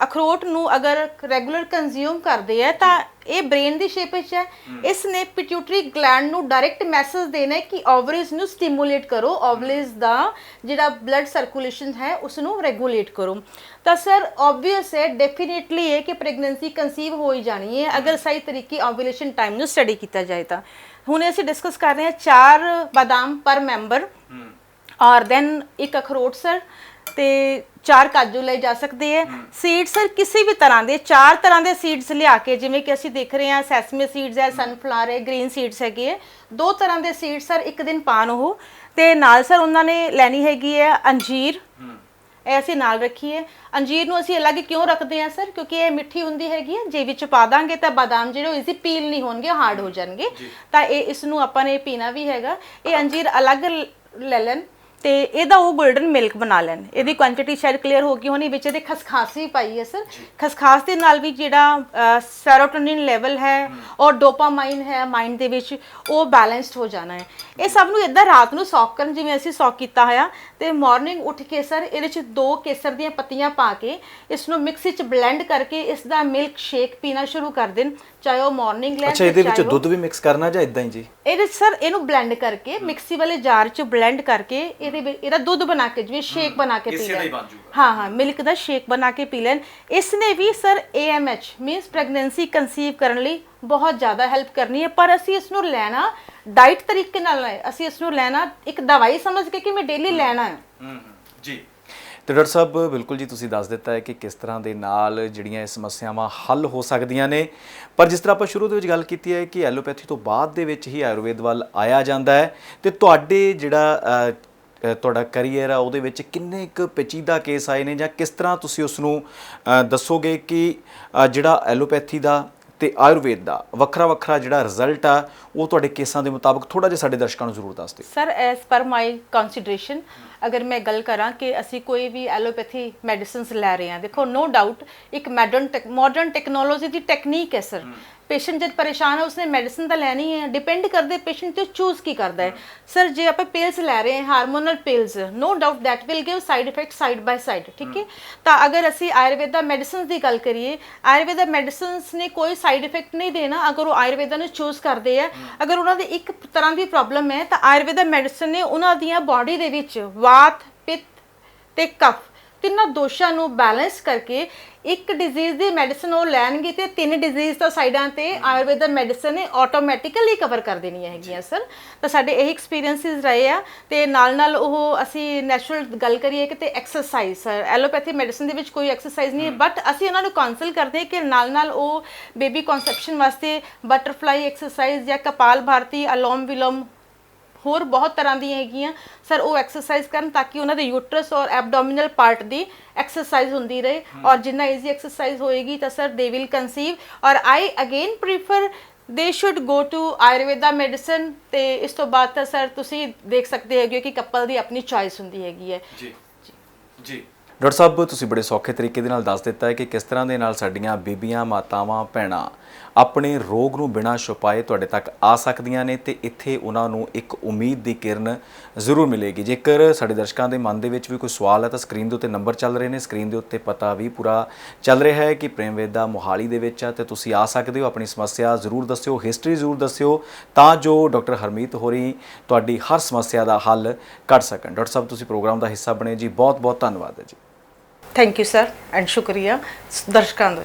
ਅਖਰੋਟ ਨੂੰ ਅਗਰ ਰੈਗੂਲਰ ਕੰਜ਼ਿਊਮ ਕਰਦੇ ਆ ਤਾਂ ਇਹ ਬ੍ਰੇਨ ਦੀ ਸ਼ੇਪ ਵਿੱਚ ਹੈ। ਇਸ ਨੇ ਪਿਟਿਊਟਰੀ ਗਲੈਂਡ ਨੂੰ ਡਾਇਰੈਕਟ ਮੈਸੇਜ ਦੇਣਾ ਹੈ ਕਿ ਓਵਰੀਜ਼ ਨੂੰ ਸਟਿਮੂਲੇਟ ਕਰੋ। ਓਵਰੀਜ਼ ਦਾ ਜਿਹੜਾ ਬਲੱਡ ਸਰਕੂਲੇਸ਼ਨ ਹੈ ਉਸ ਨੂੰ ਰੈਗੂਲੇਟ ਕਰੋ। ਤਾਂ ਸਰ ਆਬਵੀਅਸ ਹੈ ਡੈਫੀਨਿਟਲੀ ਹੈ ਕਿ ਪ੍ਰੈਗਨੈਂਸੀ ਕਨਸੀਵ ਹੋ ਹੀ ਜਾਣੀ ਹੈ ਅਗਰ ਸਹੀ ਤਰੀਕੇ ਓਵੂਲੇਸ਼ਨ ਟਾਈਮ ਨੂੰ ਸਟੱਡੀ ਕੀਤਾ ਜਾਏ ਤਾਂ। ਹੁਣ ਅਸੀਂ ਡਿਸਕਸ ਕਰ ਰਹੇ ਹਾਂ ਚਾਰ ਬਾਦਾਮ ਪਰ ਮੈਂਬਰ ਔਰ ਦੈਨ ਇੱਕ ਅਖਰੋਟ ਸਰ ਤੇ ਚਾਰ ਕਾਜੂ ਲਏ ਜਾ ਸਕਦੇ ਹੈ। ਸੀਡ ਸਰ ਕਿਸੇ ਵੀ ਤਰ੍ਹਾਂ ਦੇ ਚਾਰ ਤਰ੍ਹਾਂ ਦੇ ਸੀਡਸ ਲਿਆ ਕੇ ਜਿਵੇਂ ਕਿ ਅਸੀਂ ਦੇਖ ਰਹੇ ਹਾਂ ਸੈਸਮੇ ਸੀਡਸ ਹੈ ਸਨਫਲਾਵਰ ਹੈ ਗ੍ਰੀਨ ਸੀਡਸ ਹੈਗੇ ਹੈ ਦੋ ਤਰ੍ਹਾਂ ਦੇ ਸੀਡ ਸਰ ਇੱਕ ਦਿਨ ਪਾਣ ਉਹ। ਤੇ ਨਾਲ ਸਰ ਉਹਨਾਂ ਨੇ ਲੈਣੀ ਹੈਗੀ ਹੈ ਅੰਜੀਰ। ਇਹ ਅਸੀਂ ਨਾਲ ਰੱਖੀਏ। ਅੰਜੀਰ ਨੂੰ ਅਸੀਂ ਅਲੱਗ ਕਿਉਂ ਰੱਖਦੇ ਹਾਂ ਸਰ ਕਿਉਂਕਿ ਇਹ ਮਿੱਠੀ ਹੁੰਦੀ ਹੈਗੀ ਹੈ। ਜੇ ਵਿੱਚ ਪਾ ਦਾਂਗੇ ਤਾਂ ਬਾਦਾਮ ਜਿਹੜੇ ਉਹ ਇਜ਼ੀ ਪੀਲ ਨਹੀਂ ਹੋਣਗੇ ਹਾਰਡ ਹੋ ਜਾਣਗੇ। ਤਾਂ ਇਹ ਇਸ ਨੂੰ ਆਪਾਂ ਨੇ ਪੀਣਾ ਵੀ ਹੈਗਾ। ਇਹ ਅੰਜੀਰ ਅਲੱਗ ਲੈ ਲੈਣ। ਤੇ ਇਹਦਾ ਉਹ 골ਡਨ ਮਿਲਕ ਬਣਾ ਲੈਣ। ਇਹਦੀ ਕੁਆਂਟੀਟੀ ਸ਼ਾਇਦ ਕਲੀਅਰ ਹੋ ਗਈ ਹੋਣੀ ਵਿੱਚ ਇਹਦੇ ਖਸਖਾਸ ਵੀ ਪਾਈ ਹੈ ਸਰ ਖਸਖਾਸ ਦੇ ਨਾਲ ਵੀ ਜਿਹੜਾ ਸੈਰੋਟੋਨਿਨ ਲੈਵਲ ਹੈ ਔਰ ਡੋਪਾਮਾਈਨ ਹੈ ਮਾਈਂਡ ਦੇ ਵਿੱਚ ਉਹ ਬੈਲੈਂਸਡ ਹੋ ਜਾਣਾ ਹੈ। ਇਹ ਸਭ ਨੂੰ ਇਦਾਂ ਰਾਤ ਨੂੰ ਸੌਕ ਕਰਨ ਜਿਵੇਂ ਅਸੀਂ ਸੌਕ ਕੀਤਾ ਹੋਇਆ ਤੇ ਮਾਰਨਿੰਗ ਉੱਠ ਕੇ ਸਰ ਇਹਦੇ ਚ ਦੋ ਕੇਸਰ ਦੀਆਂ ਪੱਤੀਆਂ ਪਾ ਕੇ ਇਸ ਨੂੰ ਮਿਕਸੀ ਚ ਬਲੈਂਡ ਕਰਕੇ ਇਸ ਦਾ ਮਿਲਕ ਸ਼ੇਕ ਪੀਣਾ ਸ਼ੁਰੂ ਕਰ ਦੇਣ। ਚਾਹੇ ਉਹ ਮਾਰਨਿੰਗ ਲੈਣ ਅੱਛਾ ਇਹਦੇ ਵਿੱਚ ਦੁੱਧ ਵੀ ਮਿਕਸ ਕਰਨਾ ਜਾਂ ਇਦਾਂ ਹੀ ਜੀ? ਇਹਦੇ ਸਰ ਇਹਨੂੰ ਬਲੈਂਡ ਕਰਕੇ ਮਿਕਸੀ ਵਾਲੇ ਜਾਰ 'ਚ ਬਲੈਂਡ ਕਰਕੇ ਇਹਦੇ ਵਿੱਚ ਇਹਦਾ ਦੁੱਧ ਬਣਾ ਕੇ ਜਿਵੇਂ ਸ਼ੇਕ ਬਣਾ ਕੇ ਪੀ ਲੈਣ। ਹਾਂ ਹਾਂ ਮਿਲਕ ਦਾ ਸ਼ੇਕ ਬਣਾ ਕੇ ਪੀ ਲੈਣ। ਇਸ ਨੇ ਵੀ sir AMH means pregnancy conceive ਕਰਨ ਲਈ ਬਹੁਤ ਜ਼ਿਆਦਾ ਹੈਲਪ ਕਰਨੀ ਹੈ। ਪਰ ਅਸੀਂ ਇਸ ਨੂੰ ਲੈਣਾ ਡਾਈਟ ਤਰੀਕੇ ਨਾਲ ਨਹੀਂ। ਅਸੀਂ ਇਸ ਨੂੰ ਲੈਣਾ ਇੱਕ ਦਵਾਈ ਸਮਝ ਕੇ ਕਿ ਮੈਂ ਡੇਲੀ ਲੈਣਾ ਹੈ ਹੂੰ ਜੀ। ਤੇ ਡਾਕਟਰ ਸਾਹਿਬ, ਬਿਲਕੁਲ ਜੀ ਤੁਸੀਂ ਦੱਸ ਦਿੱਤਾ ਹੈ ਕਿ ਕਿਸ ਤਰ੍ਹਾਂ ਦੇ ਨਾਲ ਜਿਹੜੀਆਂ ਇਹ ਸਮੱਸਿਆਵਾਂ ਹੱਲ ਹੋ ਸਕਦੀਆਂ ਨੇ। ਪਰ ਜਿਸ ਤਰ੍ਹਾਂ ਆਪਾਂ ਸ਼ੁਰੂ ਦੇ ਵਿੱਚ ਗੱਲ ਕੀਤੀ ਹੈ ਕਿ ਐਲੋਪੈਥੀ ਤੋਂ ਬਾਅਦ ਦੇ ਵਿੱਚ ਹੀ ਆਯੁਰਵੇਦ ਵੱਲ ਆਇਆ ਜਾਂਦਾ ਹੈ ਤੇ ਤੁਹਾਡੇ ਜਿਹੜਾ ਤੁਹਾਡਾ ਕੈਰੀਅਰ ਆ, ਉਹਦੇ ਵਿੱਚ ਕਿੰਨੇ ਇੱਕ ਪੇਚੀਦਾ ਕੇਸ ਆਏ ਨੇ ਜਾਂ ਕਿਸ ਤਰ੍ਹਾਂ ਤੁਸੀਂ ਉਸ ਨੂੰ ਦੱਸੋਗੇ ਕਿ ਜਿਹੜਾ ਐਲੋਪੈਥੀ ਦਾ ਤੇ ਆਯੁਰਵੇਦ ਦਾ ਵੱਖਰਾ ਵੱਖਰਾ ਜਿਹੜਾ ਰਿਜ਼ਲਟ ਆ, ਉਹ ਤੁਹਾਡੇ ਕੇਸਾਂ ਦੇ ਮੁਤਾਬਕ ਥੋੜਾ ਜਿਹਾ ਸਾਡੇ ਦਰਸ਼ਕਾਂ ਨੂੰ ਜ਼ਰੂਰ ਦੱਸ ਦਿਓ। ਸਰ ਐਸ ਪਰ ਮਾਈ ਕੰਸੀਡਰੇਸ਼ਨ ਅਗਰ ਮੈਂ ਗੱਲ ਕਰਾਂ ਕਿ ਅਸੀਂ ਕੋਈ ਵੀ ਐਲੋਪੈਥੀ ਮੈਡੀਸਿਨਸ ਲੈ ਰਹੇ ਹਾਂ, ਦੇਖੋ ਨੋ ਡਾਊਟ ਇੱਕ ਮਾਡਰਨ ਮਾਡਰਨ ਟੈਕਨੋਲੋਜੀ ਦੀ ਟੈਕਨੀਕ ਹੈ ਸਰ ਪੇਸ਼ੈਂਟ ਜਦ ਪਰੇਸ਼ਾਨ ਹੈ ਉਸਨੇ ਮੈਡੀਸਿਨ ਤਾਂ ਲੈਣੀ ਹੈ। ਡਿਪੈਂਡ ਕਰਦੇ ਪੇਸ਼ੈਂਟ ਤੇ ਚੂਜ਼ ਕੀ ਕਰਦਾ ਹੈ। ਸਰ ਜੇ ਆਪਾਂ ਪਿਲਸ ਲੈ ਰਹੇ ਹਾਂ hormonal pills no doubt that will give side effect side by side ਠੀਕ ਹੈ? ਤਾਂ ਅਗਰ ਅਸੀਂ ਆਯੁਰਵੇਦਾ ਮੈਡੀਸਿਨਸ ਦੀ ਗੱਲ ਕਰੀਏ ਆਯੁਰਵੇਦਾ ਮੈਡੀਸਿਨਸ ਨੇ ਕੋਈ ਸਾਈਡ ਇਫੈਕਟ ਨਹੀਂ ਦੇਣਾ ਅਗਰ ਉਹ ਆਯੁਰਵੇਦਾ ਨੂੰ ਚੂਜ਼ ਕਰਦੇ ਆ। ਅਗਰ ਉਹਨਾਂ ਦੇ ਇੱਕ ਤਰ੍ਹਾਂ ਦੀ ਪ੍ਰੋਬਲਮ ਹੈ ਤਾਂ ਆਯੁਰਵੇਦਾ ਮੈਡੀਸਿਨ ਨੇ ਉਹਨਾਂ ਦੀਆਂ ਬਾਡੀ ਦੇ ਵਿੱਚ ਵਾਤ ਪਿੱਤ ਤੇ ਕਫ ਤਿੰਨਾਂ ਦੋਸ਼ਾਂ ਨੂੰ ਬੈਲੈਂਸ ਕਰਕੇ ਇੱਕ ਡਿਜ਼ੀਜ਼ ਦੀ ਮੈਡੀਸਨ ਉਹ ਲੈਣਗੇ ਤੇ ਤਿੰਨ ਡਿਜ਼ੀਜ਼ ਤਾਂ ਸਾਈਡਾਂ ਤੇ ਆਯੁਰਵੇਦਾ ਮੈਡੀਸਨ ਨੇ ਆਟੋਮੈਟਿਕਲੀ ਕਵਰ ਕਰ ਦੇਣੀਆਂ ਹੈਗੀਆਂ ਸਰ ਤਾਂ ਸਾਡੇ ਇਹ ਐਕਸਪੀਰੀਐਂਸਿਸ ਰਹੇ ਆ ਤੇ ਨਾਲ ਨਾਲ ਉਹ ਅਸੀਂ ਨੈਚੁਰਲ ਗੱਲ ਕਰੀਏ ਕਿ ਤੇ ਐਕਸਰਸਾਈਜ਼ ਸਰ ਐਲੋਪੈਥੀ ਮੈਡੀਸਨ ਦੇ ਵਿੱਚ ਕੋਈ ਐਕਸਰਸਾਈਜ਼ ਨਹੀਂ ਹੈ ਬਟ ਅਸੀਂ ਉਹਨਾਂ ਨੂੰ ਕਾਉਂਸਲ ਕਰਦੇ ਹਾਂ ਕਿ ਨਾਲ ਨਾਲ ਉਹ ਬੇਬੀ ਕਨਸੈਪਸ਼ਨ ਵਾਸਤੇ ਬਟਰਫਲਾਈ ਐਕਸਰਸਾਈਜ਼ ਜਾਂ ਕਪਾਲ ਭਾਰਤੀ ਅਲੋਮ ਵਿਲੋਮ ਹੋਰ ਬਹੁਤ ਤਰ੍ਹਾਂ ਦੀਆਂ ਹੈਗੀਆਂ। ਸਰ ਉਹ ਐਕਸਰਸਾਈਜ਼ ਕਰਨ ਤਾਂ ਕਿ ਉਹਨਾਂ ਦੇ ਯੂਟਰਸ ਔਰ ਐਬਡੋਮੀਨਲ ਪਾਰਟ ਦੀ ਐਕਸਰਸਾਈਜ਼ ਹੁੰਦੀ ਰਹੇ। ਔਰ ਜਿੰਨਾ ਈਜ਼ੀ ਐਕਸਰਸਾਈਜ਼ ਹੋਏਗੀ ਤਾਂ sir they will conceive or I again prefer they should go to Ayurveda medicine ਤੇ ਇਸ ਤੋਂ ਬਾਅਦ ਤਾਂ ਸਰ ਤੁਸੀਂ ਦੇਖ ਸਕਦੇ ਹੈਗੇ ਹੋ ਕਿ ਕਪਲ ਦੀ ਆਪਣੀ ਚੋਇਸ ਹੁੰਦੀ ਹੈਗੀ ਹੈ। ਜੀ। ਜੀ। ਡਾਕਟਰ ਸਾਹਿਬ ਤੁਸੀਂ ਬੜੇ ਸੌਖੇ ਤਰੀਕੇ ਦੇ ਨਾਲ ਦੱਸ ਦਿੱਤਾ ਹੈ ਕਿ ਕਿਸ ਤਰ੍ਹਾਂ ਦੇ ਨਾਲ ਸਾਡੀਆਂ ਬੀਬੀਆਂ ਮਾਤਾਵਾਂ ਭੈਣਾਂ ਆਪਣੇ ਰੋਗ ਨੂੰ ਬਿਨਾਂ ਛੁਪਾਏ ਤੁਹਾਡੇ ਤੱਕ ਆ ਸਕਦੀਆਂ ਨੇ ਤੇ ਇੱਥੇ ਉਹਨਾਂ ਨੂੰ ਇੱਕ ਉਮੀਦ ਦੀ ਕਿਰਨ ਜ਼ਰੂਰ ਮਿਲੇਗੀ। ਜੇਕਰ ਸਾਡੇ ਦਰਸ਼ਕਾਂ ਦੇ ਮਨ ਦੇ ਵਿੱਚ ਵੀ ਕੋਈ ਸਵਾਲ ਹੈ ਤਾਂ ਸਕਰੀਨ ਦੇ ਉੱਤੇ ਨੰਬਰ ਚੱਲ ਰਹੇ ਨੇ। ਸਕਰੀਨ ਦੇ ਉੱਤੇ ਪਤਾ ਵੀ ਪੂਰਾ ਚੱਲ ਰਿਹਾ ਹੈ ਕਿ ਪ੍ਰੇਮਵੇਦਾ ਮੋਹਾਲੀ ਦੇ ਵਿੱਚ ਆ ਤੇ ਤੁਸੀਂ ਆ ਸਕਦੇ ਹੋ। ਆਪਣੀ ਸਮੱਸਿਆ ਜ਼ਰੂਰ ਦੱਸਿਓ, ਹਿਸਟਰੀ ਜ਼ਰੂਰ ਦੱਸਿਓ ਤਾਂ ਜੋ ਡਾਕਟਰ ਹਰਮੀਤ ਹੋਰੀ ਤੁਹਾਡੀ ਹਰ ਸਮੱਸਿਆ ਦਾ ਹੱਲ ਕੱਢ ਸਕਣ। ਡਾਕਟਰ ਸਾਹਿਬ, ਤੁਸੀਂ ਪ੍ਰੋਗਰਾਮ ਦਾ ਹਿੱਸਾ ਬਣੇ ਜੀ। ਬਹੁਤ ਬਹੁਤ ਧੰਨਵਾਦ ਹੈ ਜੀ। ਥੈਂਕ ਯੂ ਸਰ ਐਂਡ ਸ਼ੁਕਰੀਆ ਦਰਸ਼ਕਾਂ ਦਾ